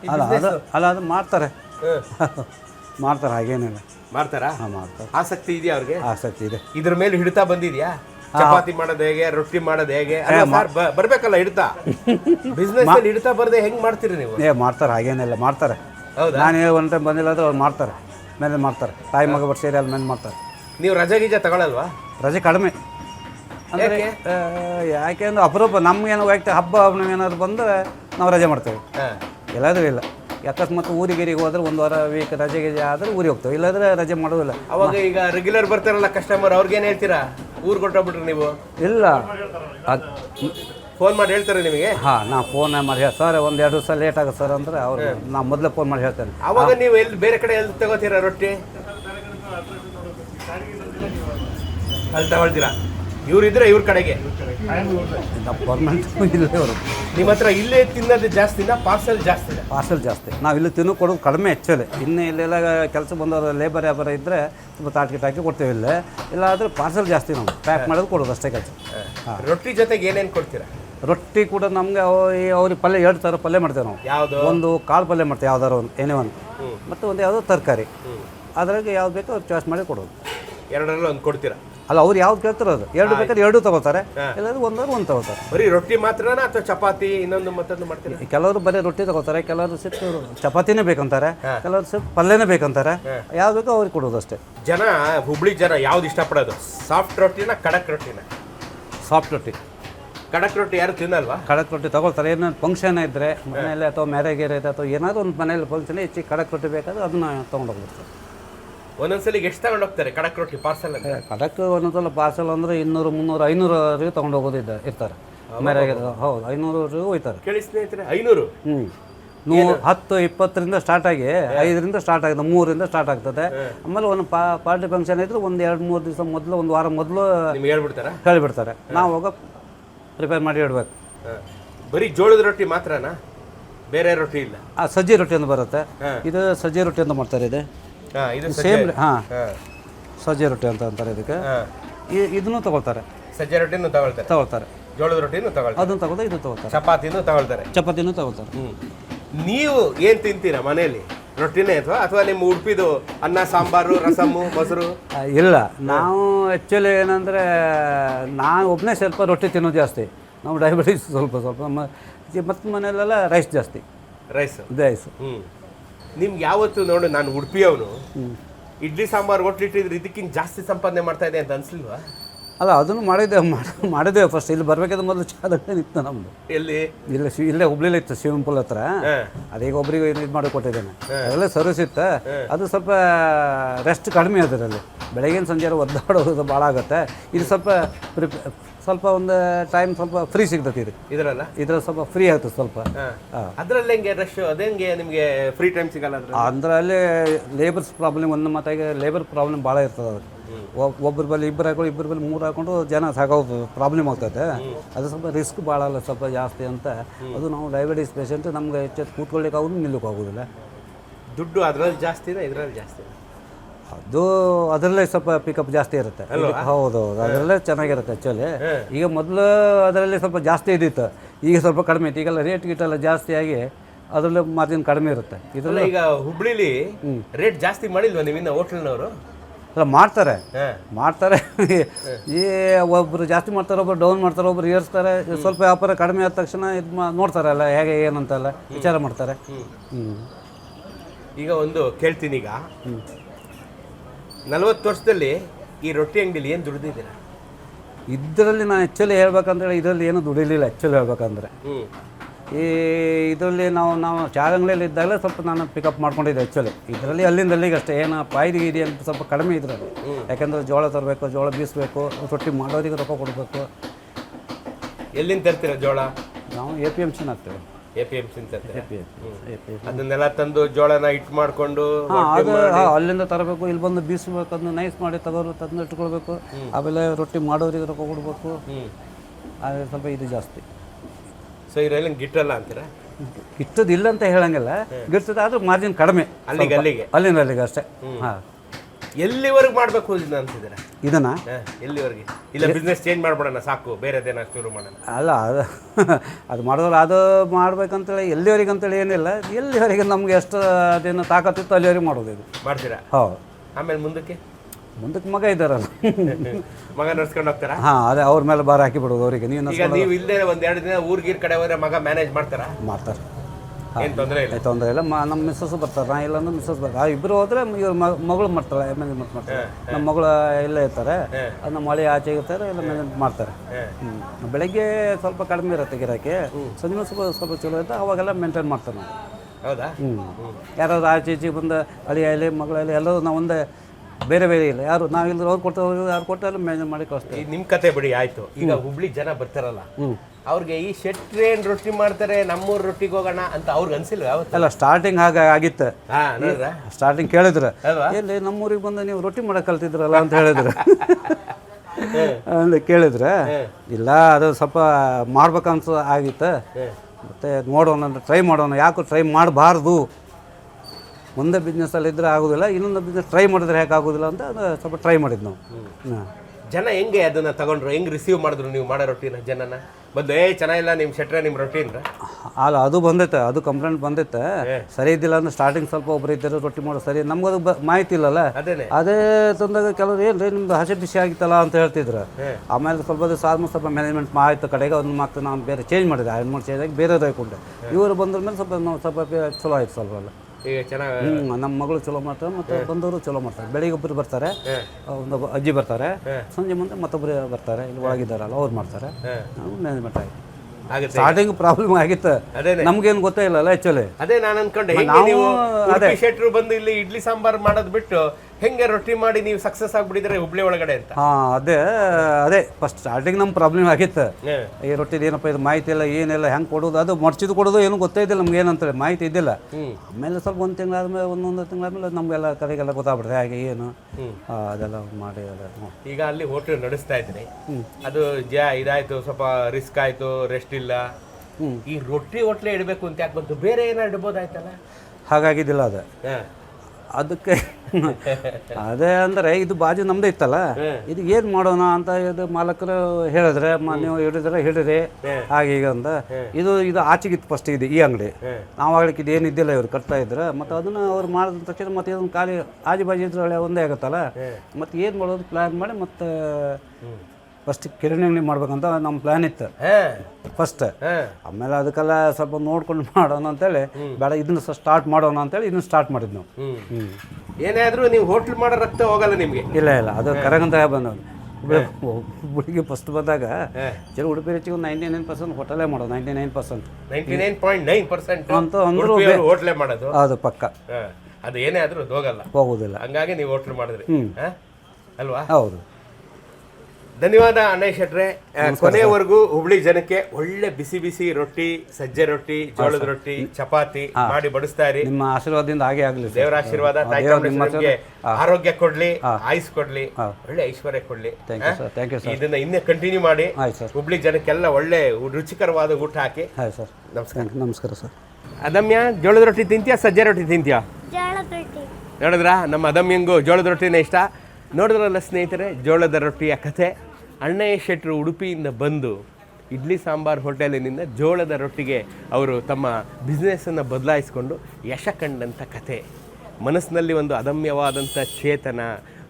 ಅಲ್ಲ ಅದು ಅಲ್ಲ ಅದು ಮಾಡ್ತಾರೆ. ಮಾಡ್ತಾರೆ ಹಾಗೇನಿಲ್ಲ. ಮಾಡ್ತಾರಾ? ಹಾಂ ಮಾಡ್ತಾರೆ. ಆಸಕ್ತಿ ಇದೆಯಾ ಅವ್ರಿಗೆ? ಆಸಕ್ತಿ ಇದೆ. ಇದ್ರ ಮೇಲೆ ಹಿಡಿತಾ ಬಂದಿದ್ಯಾ? ಚಪಾತಿ ಮಾಡೋದು ಹೇಗೆ ರೊಟ್ಟಿ ಮಾಡೋದು ಹೇಗೆ? ಅಲ್ಲ ಸರ್, ಬ- ಬರ್ಬೇಕಲ್ಲ ಇಡ್ತಾ? ಬಿಸ್ನೆಸ್ ಅಲ್ಲಿ ಬರದೆ ಬರ್ದೆ ಹೆಂಗ್ ಮಾಡ್ತೀರಿ ನೀವು? ಏ ಮಾಡ್ತಾರೆ ಹಾಗೇನಿಲ್ಲ ಮಾಡ್ತಾರೆ. ಹೌದಾ? ನಾನು ಒಂದ್ ಟೈಮ್ ಬಂದಿಲ್ಲ ಅಂದ್ರೆ ಅವ್ರು ಮಾಡ್ತಾರೆ ಮೇಲೆ ಮಾಡ್ತಾರೆ. ತಾಯಿ ಮಗ ಬಟ್ ಸೇರಿ ಅಲ್ಲಿ ಮೇಲೆ ಮಾಡ್ತಾರೆ. ನೀವು ರಜೆ ಗೀಜೆ ತಗೊಳಲ್ವಾ? ರಜೆ ಕಡಿಮೆ. ಅಂದರೆ ಯಾಕೆ? ಅಂದ್ರೆ ಅಪರೂಪ ನಮ್ಗೇನು ವೈಯಕ್ತಿಕ ಹಬ್ಬ ಹಬ್ಬ ಏನಾದ್ರು ಬಂದರೆ ನಾವು ರಜೆ ಮಾಡ್ತೇವೆ. ಎಲ್ಲದೂ ಎಲ್ಲಾದ್ರೂ ಇಲ್ಲ. ಅಕಸ್ಮಾತ್ ಊರಿಗೆ ಹೋದ್ರೆ ಒಂದು ವಾರ ವೀಕ್ ರಜೆ ಗಜೆ ಆದರೆ ಊರಿಗೆ ಹೋಗ್ತೇವೆ. ಇಲ್ಲಾಂದ್ರೆ ರಜೆ ಮಾಡೋದಿಲ್ಲ. ಅವಾಗ ಈಗ ರೆಗ್ಯುಲರ್ ಬರ್ತಾರಲ್ಲ ಕಸ್ಟಮರ್ ಅವ್ರಿಗೇನು ಹೇಳ್ತೀರಾ? ಊರ್ ಕೊಟ್ಟೋಗ್ಬಿಟ್ರಿ ನೀವು? ಇಲ್ಲ. ಫೋನ್ ಮಾಡಿ ಹೇಳ್ತಾರೆ ನಿಮಗೆ? ಹಾಂ ನಾ ಫೋನ್ ಮಾಡಿ ಹೇಳಿ ಸರ್ ಒಂದು ಎರಡು ದಿವಸ ಲೇಟ್ ಆಗುತ್ತೆ ಸರ್ ಅಂದ್ರೆ ಅವ್ರು ನಾ ಮೊದಲೇ ಫೋನ್ ಮಾಡಿ ಹೇಳ್ತೇನೆ. ಅವಾಗ ನೀವು ಎಲ್ಲಿ ಬೇರೆ ಕಡೆ ಎಲ್ಲಿ ತಗೋತೀರಾ ರೊಟ್ಟಿ? ಅಲ್ಲಿ ತಗೊಳ್ತೀರಾ? ಇವ್ರಿದ್ರೆ ಇವ್ರ ಕಡೆಗೆ. ಪರ್ಮನೆಂಟ್ ಇಲ್ಲೇ ಅವರು ನಿಮ್ಮ ಹತ್ರ ಇಲ್ಲೇ ತಿನ್ನೋದು ಜಾಸ್ತಿನ ಪಾರ್ಸಲ್ ಇದೆ ಪಾರ್ಸೆಲ್ ಜಾಸ್ತಿ. ನಾವು ಇಲ್ಲಿ ತಿನ್ನು ಕೊಡೋದು ಕಡಿಮೆ ಹೆಚ್ಚಲ್ಲಿ ಇನ್ನು ಇಲ್ಲೆಲ್ಲ ಕೆಲಸ ಬಂದವರು ಲೇಬರ್ ವ್ಯಾಪಾರ ಇದ್ದರೆ ತುಂಬ ತಾಟ್ಗೆ ಹಾಕಿ ಕೊಡ್ತೇವೆ ಇಲ್ಲೇ. ಇಲ್ಲ ಆದರೆ ಪಾರ್ಸೆಲ್ ಜಾಸ್ತಿ ನಾವು ಪ್ಯಾಕ್ ಮಾಡೋದು ಕೊಡೋದು ಅಷ್ಟೇ ಕೆಲಸ. ರೊಟ್ಟಿ ಜೊತೆಗೆ ಏನೇನು ಕೊಡ್ತೀರಾ? ರೊಟ್ಟಿ ಕೂಡ ನಮಗೆ ಅವ್ರಿಗೆ ಪಲ್ಯ ಎರಡು ಥರ ಪಲ್ಯ ಮಾಡ್ತೇವೆ ನಾವು. ಯಾವುದು? ಒಂದು ಕಾಳು ಪಲ್ಯ ಮಾಡ್ತೇವೆ ಯಾವ್ದಾರು ಒಂದು ಏನೇ ಒಂದು. ಮತ್ತು ಒಂದು ಯಾವುದೋ ತರಕಾರಿ. ಅದ್ರಾಗೆ ಯಾವ್ದು ಬೇಕೋ ಅವ್ರು ಚಾಯ್ಸ್ ಮಾಡಿ ಕೊಡೋದು. ಎರಡರಲ್ಲಿ ಒಂದು ಕೊಡ್ತೀರಾ? ಅಲ್ಲ ಅವ್ರು ಯಾವ್ದು ಕೇಳ್ತಾರೋ ಅದು. ಎರಡು ಬೇಕಾದ್ರೆ ಎರಡು ತಗೋತಾರೆ. ಇಲ್ಲಾಂದ್ರೆ ಒಂದಾದ್ರು ಒಂದು ತಗೋತಾರೆ. ಬರೀ ರೊಟ್ಟಿ ಮಾತ್ರನಾ ಅಥವಾ ಚಪಾತಿ ಇನ್ನೊಂದು ಮತ್ತೊಂದು ಮಾಡ್ತೀರಾ? ಕೆಲವರು ಬರೀ ರೊಟ್ಟಿ ತಗೋತಾರೆ ಕೆಲವರು ಸಿಟ್ಟು ಚಪಾತಿನೇ ಬೇಕಂತಾರೆ ಕೆಲವರು ಸಿಟ್ಟು ಪಲ್ಯನೇ ಬೇಕಂತಾರೆ. ಯಾವ್ದು ಬೇಕೋ ಅವ್ರಿಗೆ ಕೊಡೋದು ಅಷ್ಟೇ. ಜನ ಹುಬ್ಳಿ ಜನ ಯಾವ್ದು ಇಷ್ಟಪಡೋದು? ಸಾಫ್ಟ್ ರೊಟ್ಟಿನ ಕಡಕ್ ರೊಟ್ಟಿನ? ಸಾಫ್ಟ್ ರೊಟ್ಟಿ. ಕಡಕ್ ರೊಟ್ಟಿ ಯಾರು ತಿನ್ನಲ್ವಾ? ಕಡಕ್ ರೊಟ್ಟಿ ತಗೊಳ್ತಾರೆ. ಏನೋ ಫಂಕ್ಷನ್ ಇದ್ದರೆ ಮನೆಯಲ್ಲಿ ಅಥವಾ ಮ್ಯಾರೇಜ್ ಇರೋದು ಅಥವಾ ಏನಾದರೂ ಒಂದು ಮನೇಲಿ ಫಂಕ್ಷನ್ ಹೆಚ್ಚಿಗೆ ಕಡಕ್ ರೊಟ್ಟಿ ಬೇಕಾದ್ರೆ ಅದನ್ನ ತೊಗೊಂಡೋಗ್ಬಿಡ್ತಾರೆ. ಒಂದೊಂದ್ಸಲಿ ಎಷ್ಟು ತಗೊಂಡು ಹೋಗ್ತಾರೆ ಕಡಕ್ ರೊಟ್ಟಿ ಪಾರ್ಸಲ್ ಅಂತ ಕಡಕ್ ಒಂದೊಂದ್ಸಲ ಪಾರ್ಸಲ್ ಅಂದರೆ ಇನ್ನೂರು ಮುನ್ನೂರು ಐನೂರವರೆಗೆ ತೊಗೊಂಡು ಹೋಗೋದಿದ್ದ ಇರ್ತಾರೆ. ಹೌದು ಹೌದು ಐನೂರವರೆಗೂ ಹೋಯ್ತಾರೆ. ಕೇಳಿ ಸ್ನೇಹಿತರೆ ಐನೂರು? ಹ್ಞೂ ನೂರು ಹತ್ತು ಇಪ್ಪತ್ತರಿಂದ ಸ್ಟಾರ್ಟ್ ಆಗಿ ಐದರಿಂದ ಸ್ಟಾರ್ಟ್ ಆಗಿದೆ ಮೂರರಿಂದ ಸ್ಟಾರ್ಟ್ ಆಗ್ತದೆ. ಆಮೇಲೆ ಒಂದು ಪಾ ಪಾರ್ಟಿ ಫಂಕ್ಷನ್ ಇದ್ರೆ ಒಂದು ಎರಡು ಮೂರು ದಿವಸ ಮೊದಲು ಒಂದು ವಾರ ಮೊದಲು ನಿಮ್ಗೆ ಹೇಳ್ಬಿಡ್ತಾರಾ? ಹೇಳಿಬಿಡ್ತಾರೆ. ನಾವು ಹೋಗ ಪ್ರಿಪೇರ್ ಮಾಡಿ ಇಡಬೇಕು. ಬರೀ ಜೋಳದ ರೊಟ್ಟಿ ಮಾತ್ರನಾ? ಬೇರೆ ರೊಟ್ಟಿ ಇಲ್ಲ? ಆ ಸಜ್ಜಿ ರೊಟ್ಟಿ ಅಂತ ಬರುತ್ತೆ. ಇದು ಸಜ್ಜಿ ರೊಟ್ಟಿ ಅಂತ ಮಾಡ್ತಾರೆ ಇದು. ಸೇಮ್ ಸಜ್ಜೆ. ಹಾಂ. ಸಜ್ಜಿ ರೊಟ್ಟಿ ಅಂತ ಅಂತಾರೆ ಇದಕ್ಕೆ ಇದನ್ನು ತಗೊಳ್ತಾರೆ. ಸಜ್ಜೆ ರೊಟ್ಟಿನೂ ತಗೊಳ್ತಾರೆ. ತಗೊಳ್ತಾರೆ. ಜೋಳದ ರೊಟ್ಟಿನೂ ತಗೊಳ್ತಾರೆ. ಅದನ್ನು ತಗೊಳ್ತಾರೆ ಇದು ತಗೊಳ್ತಾರೆ. ಚಪಾತಿನೂ ತಗೊಳ್ತಾರೆ. ಚಪಾತಿನೂ ತಗೊಳ್ತಾರೆ. ನೀವು ಏನು ತಿಂತೀರಾ ಮನೆಯಲ್ಲಿ? ರೊಟ್ಟಿನೇ ಅಥವಾ ಅಥವಾ ನಿಮ್ಮ ಉಡುಪಿದು ಅನ್ನ ಸಾಂಬಾರು ರಸಮ್ಮು ಮೊಸರು? ಇಲ್ಲ. ನಾವು ಆ್ಯಕ್ಚುಲಿ ಏನಂದರೆ ನಾನು ಒಬ್ಬನೇ ಸ್ವಲ್ಪ ರೊಟ್ಟಿ ತಿನ್ನೋದು ಜಾಸ್ತಿ. ನಾವು ಡಯಾಬಿಟೀಸ್ ಸ್ವಲ್ಪ ಸ್ವಲ್ಪ ಮತ್ತೆ ಮತ್ತು ಮನೆಯಲ್ಲೆಲ್ಲ ರೈಸ್ ಜಾಸ್ತಿ. ರೈಸ್ ರೈಸ್ ಹ್ಮ್. ನಿಮ್ಗೆ ಯಾವತ್ತು ನೋಡು ನಾನು ಉಡುಪಿಯವನು. ಇಡ್ಲಿ ಸಾಂಬಾರು ಹೋಟ್ಲಿಟ್ಟಿದ್ರೆ ಇದಕ್ಕಿಂತ ಜಾಸ್ತಿ ಸಂಪಾದನೆ ಮಾಡ್ತಾ ಇದೆ ಅಂತ ಅನ್ಸ್ಲಿಲ್ವಾ ಅಲ್ಲ ಅದನ್ನು ಮಾಡಿದ್ದೆ ಮಾಡಿದ್ದೆ ಮಾಡಿದ್ದೇವೆ ಫಸ್ಟ್ ಇಲ್ಲಿ ಬರ್ಬೇಕಾದ ಮೊದಲು ಚಾದಂಗಡಿ ಇತ್ತು ನಮ್ದು? ಎಲ್ಲಿ? ಇಲ್ಲ ಶಿ ಇಲ್ಲೇ ಹುಬ್ಳಿಲಿ ಇತ್ತು ಸ್ವಿಮ್ಮಿಂಗ್ ಪೂಲ್ ಹತ್ರ. ಅದೀಗ ಒಬ್ರಿಗೆ ಇದು ಮಾಡಿ ಕೊಟ್ಟಿದ್ದೇನೆ. ಅದೆಲ್ಲ ಸರ್ವಿಸ್ ಇತ್ತು. ಅದು ಸ್ವಲ್ಪ ರೆಸ್ಟ್ ಕಡಿಮೆ ಅದರಲ್ಲಿ. ಬೆಳಗಿನ ಸಂಜೆ ಒದ್ದಾಡೋದು ಭಾಳ ಆಗುತ್ತೆ. ಇದು ಸ್ವಲ್ಪ ಪ್ರಿಪೇ ಸ್ವಲ್ಪ ಒಂದು ಟೈಮ್ ಸ್ವಲ್ಪ ಫ್ರೀ ಸಿಗ್ತೈತಿ ಇದು. ಇದ್ರಲ್ಲ? ಇದ್ರ ಸ್ವಲ್ಪ ಫ್ರೀ ಆಗ್ತದೆ ಸ್ವಲ್ಪ. ಅದರಲ್ಲಿ ಹೆಂಗೆ ರಶ್ ಅದೇಂಗೆ ನಿಮಗೆ ಫ್ರೀ ಟೈಮ್ ಸಿಗಲ್ಲ ಅದರಲ್ಲಿ? ಅಂದ್ರೆ ಅಲ್ಲಿ ಲೇಬರ್ಸ್ ಪ್ರಾಬ್ಲಮ್ ಒಂದು ಮಾತಾಗಿ ಲೇಬರ್ ಪ್ರಾಬ್ಲಮ್ ಭಾಳ ಇರ್ತದೆ ಅದಕ್ಕೆ ಒಬ್ಬರ ಬಲ್ಲಿ ಇಬ್ಬರು ಹಾಕೊಂಡು ಇಬ್ಬರ ಬಲ್ಲಿ ಮೂರು ಹಾಕೊಂಡು ಜನ ಸಾಕೋದು ಪ್ರಾಬ್ಲಮ್ ಆಗ್ತೈತೆ ಅದು ಸ್ವಲ್ಪ ರಿಸ್ಕ್ ಭಾಳ ಅಲ್ಲ ಸ್ವಲ್ಪ ಜಾಸ್ತಿ ಅಂತ. ಅದು ನಾವು ಡಯಾಬಿಟೀಸ್ ಪೇಷಂಟ್ ನಮ್ಗೆ ಹೆಚ್ಚು ಕೂತ್ಕೊಳ್ಳಿಕ್ಕೆ ಅವ್ರು ನಿಲ್ಲಕ್ಕೆ ಆಗೋದಿಲ್ಲ. ದುಡ್ಡು ಜಾಸ್ತಿ ಇದೆ ಇದರಲ್ಲಿ ಜಾಸ್ತಿ ಅದು ಅದರಲ್ಲೇ ಸ್ವಲ್ಪ ಪಿಕಪ್ ಜಾಸ್ತಿ ಇರುತ್ತೆ. ಹೌದು ಹೌದು ಅದರಲ್ಲೇ ಚೆನ್ನಾಗಿರುತ್ತೆ ಆ್ಯಕ್ಚುಲಿ ಈಗ ಮೊದಲು ಅದರಲ್ಲಿ ಸ್ವಲ್ಪ ಜಾಸ್ತಿ ಇದ್ದಿತ್ತು. ಈಗ ಸ್ವಲ್ಪ ಕಡಿಮೆ ಇತ್ತು. ಈಗೆಲ್ಲ ರೇಟ್ ಗಿಟ್ ಎಲ್ಲ ಜಾಸ್ತಿ ಆಗಿ ಅದರಲ್ಲೇ ಮಾರ್ಜಿನ್ ಕಡಿಮೆ ಇರುತ್ತೆ. ಇದರಲ್ಲಿ ಈಗ ಹುಬ್ಳಿಲಿ ರೇಟ್ ಜಾಸ್ತಿ ಮಾಡಿಲ್ವಾ ನಿಮ್ಮಿಂದ ಹೋಟ್ಲ್ನವರು? ಅಲ್ಲ ಮಾಡ್ತಾರೆ. ಮಾಡ್ತಾರೆ. ಈ ಒಬ್ಬರು ಜಾಸ್ತಿ ಮಾಡ್ತಾರೆ ಒಬ್ರು ಡೌನ್ ಮಾಡ್ತಾರೆ ಒಬ್ರು ಏರಿಸ್ತಾರೆ. ಸ್ವಲ್ಪ ವ್ಯಾಪಾರ ಕಡಿಮೆ ಆದ ತಕ್ಷಣ ಇದು ಮಾ ನೋಡ್ತಾರಲ್ಲ ಹೇಗೆ ಏನಂತೆಲ್ಲ ವಿಚಾರ ಮಾಡ್ತಾರೆ. ಹ್ಞೂ ಈಗ ಒಂದು ಕೇಳ್ತೀನಿ ಈಗ. ನಲವತ್ತು ವರ್ಷದಲ್ಲಿ ಈ ರೊಟ್ಟಿ ಅಂಗಡಿಲಿ ಏನು ದುಡ್ದಿದ್ದೀರಾ? ಇದರಲ್ಲಿ ನಾನು ಆ್ಯಕ್ಚುಲಿ ಹೇಳ್ಬೇಕಂದ್ರೆ ಇದರಲ್ಲಿ ಏನೂ ದುಡಿಲಿಲ್ಲ ಆ್ಯಕ್ಚುಲಿ ಹೇಳ್ಬೇಕಂದ್ರೆ. ಈ ಇದರಲ್ಲಿ ನಾವು ನಾವು ಚಾರಂಗ್ಲಲ್ಲಿ ಇದ್ದಾಗಲೇ ಸ್ವಲ್ಪ ನಾನು ಪಿಕಪ್ ಮಾಡ್ಕೊಂಡಿದ್ದೆ ಆ್ಯಕ್ಚುಲಿ ಇದರಲ್ಲಿ ಅಲ್ಲಿಂದ ಅಲ್ಲಿಗೆ ಅಷ್ಟೇ. ಏನು ಪಾಯ್ದು ಇದೆ ಅಂತ ಸ್ವಲ್ಪ ಕಡಿಮೆ ಇದ್ರಲ್ಲಿ. ಯಾಕೆಂದರೆ ಜೋಳ ತರಬೇಕು ಜೋಳ ಬೀಸಬೇಕು ರೊಟ್ಟಿ ಮಾಡೋರಿಗೆ ರೊಕ್ಕ ಕೊಡಬೇಕು. ಎಲ್ಲಿಂದ ತರ್ತೀರ ಜೋಳ? ನಾವು ಎ ಪಿ ಎಂ ಸಿನ ಹಾಕ್ತೇವೆ ಎ ಪಿ ಎಂ ಸಿ ಅದನ್ನೆಲ್ಲ ತಂದು ಜೋಳನ ಹಿಟ್ ಮಾಡಿಕೊಂಡು ಹಾಂ ಅದು ಅಲ್ಲಿಂದ ತರಬೇಕು ಇಲ್ಲಿ ಬಂದು ಬೀಸಬೇಕು ಅದನ್ನ ನೈಸ್ ಮಾಡಿ ತಗೋರು ತಂದು ಇಟ್ಕೊಳ್ಬೇಕು. ಆಮೇಲೆ ರೊಟ್ಟಿ ಮಾಡೋರಿಗೆ ರೊಕ್ಕ ಕೊಡಬೇಕು. ಆದರೆ ಸ್ವಲ್ಪ ಇದು ಜಾಸ್ತಿ. ಸೊ ಇದ್ರಲ್ಲಿ ಗಿಟ್ಟಲ್ಲ ಅಂತೀರಾ? ಗಿಟ್ಟದಿಲ್ಲ ಅಂತ ಹೇಳಂಗಿಲ್ಲ. ಗಿಟ್ಟದ ಆದ್ರೂ ಮಾರ್ಜಿನ್ ಕಡಿಮೆ. ಅಲ್ಲಿಗೆ ಅಲ್ಲಿಗೆ? ಅಲ್ಲಿಂದ ಅಲ್ಲಿಗೆ ಅಷ್ಟೇ. ಹಾಂ. ಎಲ್ಲಿವರೆಗೆ ಮಾಡ್ಬೇಕು ಅಂತಿದ್ದೀರಾ? ಇದನ್ನ? ಎಲ್ಲಿವರೆಗೆ? ಇಲ್ಲ ಬಿಸ್ನೆಸ್ ಚೇಂಜ್ ಮಾಡ್ಬಿಡೋಣ ಸಾಕು. ಬೇರೆದೇನ ಶುರು ಮಾಡೋಣ. ಅಲ್ಲ ಅದು ಅದು ಮಾಡಿದ್ರೆ ಅದು ಮಾಡ್ಬೇಕಂತೇಳಿ ಎಲ್ಲಿವರೆಗೆ ಅಂತೇಳಿ ಏನಿಲ್ಲ. ಎಲ್ಲಿವರೆಗೆ ನಮ್ಗೆ ಎಷ್ಟು ಅದೇನು ತಾಕತ್ತಿತ್ತು ಅಲ್ಲಿವರೆಗೆ ಮಾಡೋದು ಇದು. ಮಾಡ್ತೀರಾ? ಹೌದು. ಆಮೇಲೆ ಮುಂದಕ್ಕೆ? ಮುಂದಕ್ಕೆ ಮಗ ಇದ್ದಾರಲ್ಲ. ಮಗ ನಡ್ಸ್ಕೊಂಡು ಹೋಗ್ತಾರ? ಹಾ ಅದೇ ಅವ್ರ ಮೇಲೆ ಬಾರ ಹಾಕಿ ಬಿಡೋದು ಅವರಿಗೆ. ನೀವು ಈಗ ನಡ್ಸ್ಕೊಂಡು ನೀವು ಇಲ್ಲದೆ ಒಂದ್ ಎರಡು ದಿನ ಊರ್ಗೀರ್ ಕಡೆ ಹೋದ್ರೆ ಮಗ ಮ್ಯಾನೇಜ್ ಮಾಡ್ತಾರ? ಮಾಡ್ತಾರ. ಏನ್ ತೊಂದ್ರೆ ಇಲ್ಲ. ತೊಂದರೆ ಇಲ್ಲ. ಮ ನಮ್ಮ ಮಿಸ್ಸಸ್ ಬರ್ತಾರೆ. ನಾ ಇಲ್ಲಾಂದ್ರೆ ಮಿಸ್ಸಸ್ ಬರ್ತಾರೆ. ಆ ಇಬ್ಬರು ಹೋದ್ರೆ ಇವ್ರ ಮಗಳು ಮಾಡ್ತಾಳೆ ಮ್ಯಾನೇಜ್ ಮಾಡ್ತಾರೆ ನಮ್ಮ ಮಗಳು ಇಲ್ಲೇ ಇರ್ತಾರೆ. ಅದು ನಮ್ಮ ಮಳೆ ಆಚೆ ಇರ್ತಾರೆ ಎಲ್ಲ ಮ್ಯಾನೇಜ್ ಮಾಡ್ತಾರೆ. ಹ್ಮ್. ಬೆಳಗ್ಗೆ ಸ್ವಲ್ಪ ಕಡಿಮೆ ಇರುತ್ತೆ ಗಿರಾಕಿ. ಸಂಜೆ ಸ್ವಲ್ಪ ಸ್ವಲ್ಪ ಚಲೋ ಇರುತ್ತೆ ಅವಾಗೆಲ್ಲ ಮೇಂಟೈನ್ ಮಾಡ್ತಾರೆ ನಾವು. ಹೌದಾ? ಹ್ಞೂ ಯಾರಾದ್ರು ಆಚೆ ಈಚೆ ಬಂದು ಅಳಿಯಲ್ಲಿ ಮಗಳಲ್ಲಿ ಎಲ್ಲರೂ ನಾವು ಒಂದೇ ಬೇರೆ ಬೇರೆ ಇಲ್ಲ. ಯಾರು ನಾವು ಇಲ್ಲದ್ರೆ ಅವ್ರು ಹೋಗಿ ಯಾರು ಕೊಟ್ಟಾರು ಮ್ಯಾನೇಜ್ ಮಾಡಿ ಕಳಿಸ್ತೀವಿ ನಿಮ್ಮ ನಿಮ್ ಕತೆ ಬಿಡಿ ಆಯ್ತು. ಈಗ ಹುಬ್ಳಿ ಜನ ಬರ್ತಾರಲ್ಲ ಅವ್ರಿಗೆ ಈ ಶೆಟ್ರೇನ್ ರೊಟ್ಟಿ ಮಾಡ್ತಾರೆ ನಮ್ಮೂರು ರೊಟ್ಟಿಗೆ ಹೋಗೋಣ ಅಂತ ಅವ್ರಿಗೆ ಅನ್ಸಿಲ್ಲ ಯಾವತ್ತು? ಅಲ್ಲ ಸ್ಟಾರ್ಟಿಂಗ್ ಹಾಗೆ ಆಗಿತ್ತು. ಹಾ ನೋಡ್ರ. ಸ್ಟಾರ್ಟಿಂಗ್ ಕೇಳಿದ್ರು. ಅಲ್ವಾ? ಎಲ್ಲಿ ನಮ್ಮೂರಿಗೆ ಬಂದು ನೀವು ರೊಟ್ಟಿ ಮಾಡೋಕೆ ಕಲ್ತಿದ್ರಲ್ಲ ಅಂತ ಹೇಳಿದ್ರು. ಅಂದ್ರೆ ಕೇಳಿದ್ರೆ. ಇಲ್ಲ ಅದು ಸ್ವಲ್ಪ ಮಾಡ್ಬೇಕನ್ಸ ಆಗಿತ್ತು. ಮತ್ತೆ ನೋಡೋಣ ಅಂತ ಟ್ರೈ ಮಾಡೋಣ. ಯಾಕೆ ಟ್ರೈ ಮಾಡಬಾರ್ದು. ಒಂದೇ ಬಿಸ್ನೆಸ್ಸಲ್ಲಿ ಇದ್ರೆ ಆಗೋದಿಲ್ಲ ಇನ್ನೊಂದು ಬಿಸ್ನೆಸ್ ಟ್ರೈ ಮಾಡಿದ್ರೆ ಹೇಗೆ ಆಗೋದಿಲ್ಲ ಅಂತ ಅದು ಸ್ವಲ್ಪ ಟ್ರೈ ಮಾಡಿದ್ದು ನಾವು. ಹಾಂ. ಜನ ಹೆಂಗೆ ಅದನ್ನ ತಗೊಂಡ್ರು ಹೆಂಗೆ ರಿಸೀವ್ ಮಾಡಿದ್ರು ನೀವು ಮಾಡೋ ರೊಟ್ಟಿನ ಜನನ? ಬಂದು ಏ ಚೆನ್ನಾಗಿಲ್ಲ ನಿಮ್ಮ ಶೆಟ್ರೆ ನಿಮ್ಮ ರೊಟ್ಟಿ ಅಂದ್ರೆ ಅಲ್ಲ ಅದು ಬಂದೈತೆ ಅದು ಕಂಪ್ಲೇಂಟ್ ಬಂದೈತೆ ಸರಿ ಇದ್ದಿಲ್ಲ ಅಂದ್ರೆ ಸ್ಟಾರ್ಟಿಂಗ್ ಸ್ವಲ್ಪ ಒಬ್ಬರು ಇದ್ದರು ರೊಟ್ಟಿ ಮಾಡೋ ಸರಿ ನಮ್ಗದು ಅದು ಮಾಹಿತಿ ಇಲ್ಲಲ್ಲ. ಅದೇ ತಂದಾಗ ಕೆಲವರು ಏನು ರೀ ನಿಮ್ದು ಹಸೆ ಬಿಸಿ ಆಗಿತ್ತಲ್ಲ? ಅಂತ ಹೇಳ್ತಿದ್ರು. ಆಮೇಲೆ ಸ್ವಲ್ಪ ದಿವಸ ಆದ್ಮೇಲೆ ಸ್ವಲ್ಪ ಮ್ಯಾನೇಜ್ಮೆಂಟ್ ಮಾಹಿತಿ ಕಡೆಗೆ ಅದನ್ನ ಮತ್ತೆ ನಾನು ಬೇರೆ ಚೇಂಜ್ ಮಾಡಿದೆ ಎರಡು ಮಾಡಿ ಚೇಂಜ್ ಆಗಿ ಬೇರೆ ಹಾಕೊಂಡೆ ಇವರು ಬಂದ್ರ ಮೇಲೆ ಸ್ವಲ್ಪ ನಾವು ಸ್ವಲ್ಪ ಚಲೋ ಆಯ್ತು ಸ್ವಲ್ಪ ಎಲ್ಲ. ಈಗ ಚೆನ್ನಾಗಿ ನಮ್ಮ ಮಗಳು ಚಲೋ ಮಾಡ್ತಾರೆ ಮತ್ತೆ ಬಂದವರು ಚಲೋ ಮಾಡ್ತಾರೆ. ಬೆಳಿಗ್ಗೆ ಒಬ್ಬರು ಬರ್ತಾರೆ ಒಂದು ಅಜ್ಜಿ ಬರ್ತಾರೆ. ಸಂಜೆ ಮುಂದೆ ಮತ್ತೊಬ್ಬರು ಬರ್ತಾರೆ ಇಲ್ಲಿ ಒಳಗಿದ್ದಾರಲ್ಲ ಅವ್ರು ಮಾಡ್ತಾರೆ. ನಾವು ಮ್ಯಾನೇಜ್ಮೆಂಟ್ ಆಯ್ತು ಆಗುತ್ತೆ. ಸ್ಟಾರ್ಟಿಂಗ್ ಪ್ರಾಬ್ಲಮ್ ಆಗಿತ್ತು. ಅದೇನೆ. ನಮ್ಗೇನು ಗೊತ್ತೇ ಇಲ್ಲಲ್ಲ ಆ್ಯಕ್ಚುಲಿ ಅದೇ ನಾನು ಅನ್ಕೊಂಡೆ ಹೆಂಗೆ ನಾವು ನೀವು ಅದೇ. ಉಡುಪಿ ಶೆಟ್ರು ಬಂದು ಇಲ್ಲಿ ಇಡ್ಲಿ ಸಾಂಬಾರ್ ಮಾಡೋದ್ ಬಿಟ್ಟು ಹೆಂಗೆ ರೊಟ್ಟಿ ಮಾಡಿ ನೀವು ಸಕ್ಸಸ್ ಆಗ್ಬಿಟ್ಟಿದ್ರೆ ಹುಬ್ಳಿ ಒಳಗಡೆ ಅಂತ? ಹಾಂ ಅದೇ ಅದೇ ಫಸ್ಟ್ ಸ್ಟಾರ್ಟಿಂಗ್ ನಮ್ಮ ಪ್ರಾಬ್ಲಮ್ ಆಗಿತ್ತು. ಈ ರೊಟ್ಟಿದ ಏನಪ್ಪ ಇದು ಮಾಹಿತಿ ಇಲ್ಲ ಏನಿಲ್ಲ ಹೆಂಗೆ ಕೊಡೋದು ಅದು ಮರ್ಚಿದ್ ಕೊಡೋದು ಏನು ಗೊತ್ತೇ ಇದ್ದಿಲ್ಲ ನಮ್ಗೆ ಏನಂತೇಳಿ ಮಾಹಿತಿ ಇದ್ದಿಲ್ಲ. ಆಮೇಲೆ ಸ್ವಲ್ಪ ಒಂದು ತಿಂಗಳಾದ್ಮೇಲೆ ಒಂದೊಂದು ತಿಂಗಳಾದ್ಮೇಲೆ ನಮಗೆಲ್ಲ ಕಡೆಗೆಲ್ಲ ಗೊತ್ತಾಗ್ಬಿಡುತ್ತೆ ಹಾಗೆ ಏನು. ಆ, ಅದೆಲ್ಲ ಮಾಡಿ ಹ್ಞೂ. ಈಗ ಅಲ್ಲಿ ಹೋಟೆಲ್ ನಡೆಸ್ತಾ ಇದ್ರಿ. ಅದು ಜ ಇದಾಯ್ತು ಸ್ವಲ್ಪ ರಿಸ್ಕ್ ಆಯ್ತು ರೆಸ್ಟ್ ಇಲ್ಲ. ಈ ರೊಟ್ಟಿ ಹೋಟ್ಲೆ ಇಡಬೇಕು ಅಂತ ಯಾಕೆ ಬಂತು? ಬೇರೆ ಏನಾರು ಇಡ್ಬೋದಾಯ್ತಲ್ಲ? ಹಾಗಾಗಿದ್ದಿಲ್ಲ ಅದು. ಹಾ. ಅದಕ್ಕೆ ಅದೇ ಅಂದರೆ ಇದು ಬಾಜು ನಮ್ದೇ ಇತ್ತಲ್ಲ? ಇದು ಏನು ಮಾಡೋಣ ಅಂತ ಇದು ಮಾಲಕರು ಹೇಳಿದ್ರೆ ನೀವು ಹಿಡಿದ್ರೆ ಹಿಡಿರಿ ಹಾಗೆ ಈಗ ಅಂತ. ಇದು ಇದು ಆಚೆಗಿತ್ತು ಫಸ್ಟ್ ಇದು ಈ ಅಂಗಡಿ. ನಾವು ಆಗ್ಲಿಕ್ಕೆ ಇದು ಏನಿದ್ದಿಲ್ಲ ಇವ್ರು ಕಟ್ತಾ ಇದ್ರೆ. ಮತ್ತು ಅದನ್ನು ಅವ್ರು ಮಾಡಿದ ತಕ್ಷಣ ಮತ್ತೆ ಇದೊಂದು ಖಾಲಿ ಆಜು ಬಾಜು ಇದ್ರೆ ಒಂದೇ ಆಗುತ್ತಲ್ಲ? ಮತ್ತು ಏನು ಮಾಡೋದು ಪ್ಲ್ಯಾನ್ ಮಾಡಿ ಮತ್ತು ಫಸ್ಟ್ ಕಿರಣಿ ಅಂಗಡಿ ಮಾಡ್ಬೇಕಂತ ನಮ್ಮ ಪ್ಲ್ಯಾನ್ ಇತ್ತು. ಫಸ್ಟ್. ಆಮೇಲೆ ಅದಕ್ಕೆಲ್ಲ ಸ್ವಲ್ಪ ನೋಡ್ಕೊಂಡು ಮಾಡೋಣ ಅಂತೇಳಿ ಬೇಡ ಇದನ್ನ ಸ್ಟಾರ್ಟ್ ಮಾಡೋಣ ಅಂತೇಳಿ ಇದನ್ನ ಸ್ಟಾರ್ಟ್ ಮಾಡಿದ್ ನಾವು. ಏನೇ ಆದ್ರೂ ನೀವು ಹೋಟ್ಲ್ ಮಾಡೋ ರಕ್ತ ಹೋಗಲ್ಲ ನಿಮಗೆ. ಇಲ್ಲ ಇಲ್ಲ. ಅದು ಕರಗಂತ ಬಂದವನು ಹುಡುಗಿ ಫಸ್ಟ್ ಬಂದಾಗ ಚಲೋ ಉಡುಪಿ ಹೆಚ್ಚಿಗೆ ಒಂದು ನೈಂಟಿ ನೈನ್ ಪರ್ಸೆಂಟ್ ಹೋಟೆಲೇ ಮಾಡೋದು ninety nine percent ninety nine point nine percent ಅಂತ ಅಂದ್ರು ಹೋಟ್ಲೇ ಮಾಡೋದು. ಅದು ಪಕ್ಕ. ಅದು ಏನೇ ಆದ್ರೂ ಹೋಗಲ್ಲ. ಹೋಗೋದಿಲ್ಲ. ಹಂಗಾಗಿ ನೀವು ಹೋಟ್ಲ್ ಮಾಡಿದ್ರಿ? ಅಲ್ವಾ? ಹೌದು. ಧನ್ಯವಾದ ಅಣ್ಣಯ್ಯ ಶೆಟ್ರೆ ಆ, ಕೊನೆಯವರೆಗೂ ಹುಬ್ಳಿ ಜನಕ್ಕೆ ಒಳ್ಳೆ ಬಿಸಿ ಬಿಸಿ ರೊಟ್ಟಿ ಸಜ್ಜೆ ರೊಟ್ಟಿ ಜೋಳದ ರೊಟ್ಟಿ ಚಪಾತಿ ಮಾಡಿ ಬಡಿಸ್ತಾ ಇರಿ. ನಿಮ್ಮ ಆಶೀರ್ವಾದದಿಂದ ಹಾಗೆ ಆಗಲಿ ದೇವರ ಆಶೀರ್ವಾದ ಆರೋಗ್ಯ ಕೊಡ್ಲಿ ಆಯುಸ್ ಕೊಡ್ಲಿ ಒಳ್ಳೆ ಐಶ್ವರ್ಯ ಕೊಡ್ಲಿ. Thank you sir thank you sir ಇದನ್ನ ಇನ್ನೇ ಕಂಟಿನ್ಯೂ ಮಾಡಿ ಹುಬ್ಳಿ ಜನಕ್ಕೆಲ್ಲ ಒಳ್ಳೆ ರುಚಿಕರವಾದ ಊಟ ಹಾಕಿ. ಸರ್. ನಮಸ್ಕಾರ. ನಮಸ್ಕಾರ ಸರ್. ಅದಮ್ಯ ಜೋಳದ ರೊಟ್ಟಿ ತಿಂತೀಯಾ ಸಜ್ಜೆ ರೊಟ್ಟಿ ತಿಂತೀಯಾ? ಜೋಳದ ರೊಟ್ಟಿ. ನೋಡಿದ್ರಾ? ನಮ್ಮ ಅದಮ್ಯಂಗೂ ಜೋಳದ ರೊಟ್ಟಿನೇ ಇಷ್ಟ. ನೋಡಿದ್ರಲ್ಲ ಸ್ನೇಹಿತರೆ ಜೋಳದ ರೊಟ್ಟಿಯ ಕಥೆ. ಅಣ್ಣಯ್ಯ ಶೆಟ್ಟರು ಉಡುಪಿಯಿಂದ ಬಂದು ಇಡ್ಲಿ ಸಾಂಬಾರ್ ಹೋಟೆಲಿನಿಂದ ಜೋಳದ ರೊಟ್ಟಿಗೆ ಅವರು ತಮ್ಮ ಬಿಸ್ನೆಸ್ಸನ್ನು ಬದಲಾಯಿಸಿಕೊಂಡು ಯಶ ಕಂಡಂಥ ಕಥೆ ಮನಸ್ಸಿನಲ್ಲಿ ಒಂದು ಅದಮ್ಯವಾದಂಥ ಚೇತನ,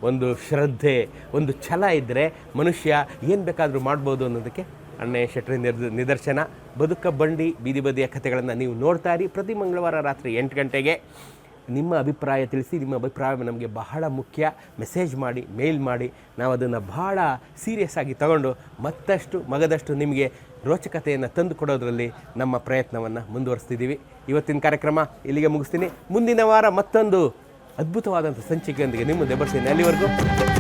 ಒಂದು ಶ್ರದ್ಧೆ, ಒಂದು ಛಲ ಇದ್ದರೆ ಮನುಷ್ಯ ಏನು ಬೇಕಾದರೂ ಮಾಡ್ಬೋದು ಅನ್ನೋದಕ್ಕೆ ಅಣ್ಣಯ್ಯ ಶೆಟ್ಟರಿ ನಿದರ್ಶನ. ಬದುಕ ಬಂಡಿ ಬೀದಿ ಬದಿಯ ಕಥೆಗಳನ್ನು ನೀವು ನೋಡ್ತಾ ಇರಿ. ಪ್ರತಿ ಮಂಗಳವಾರ ರಾತ್ರಿ ಎಂಟು ಗಂಟೆಗೆ ನಿಮ್ಮ ಅಭಿಪ್ರಾಯ ತಿಳಿಸಿ, ನಿಮ್ಮ ಅಭಿಪ್ರಾಯ ನಮಗೆ ಬಹಳ ಮುಖ್ಯ ಮೆಸೇಜ್ ಮಾಡಿ, ಮೇಲ್ ಮಾಡಿ. ನಾವು ಅದನ್ನು ಬಹಳ ಸೀರಿಯಸ್ ಆಗಿ ತಗೊಂಡು ಮತ್ತಷ್ಟು ಮಗದಷ್ಟು ನಿಮಗೆ ರೋಚಕತೆಯನ್ನು ತಂದು ಕೊಡೋದರಲ್ಲಿ ನಮ್ಮ ಪ್ರಯತ್ನವನ್ನು ಮುಂದುವರಿಸ್ತಿದ್ದೀವಿ. ಇವತ್ತಿನ ಕಾರ್ಯಕ್ರಮ ಇಲ್ಲಿಗೆ ಮುಗಿಸ್ತೀನಿ. ಮುಂದಿನ ವಾರ ಮತ್ತೊಂದು ಅದ್ಭುತವಾದಂಥ ಸಂಚಿಕೆಯೊಂದಿಗೆ ನಿಮ್ಮ ಮುಂದೆ ಅಲ್ಲಿವರೆಗೂ.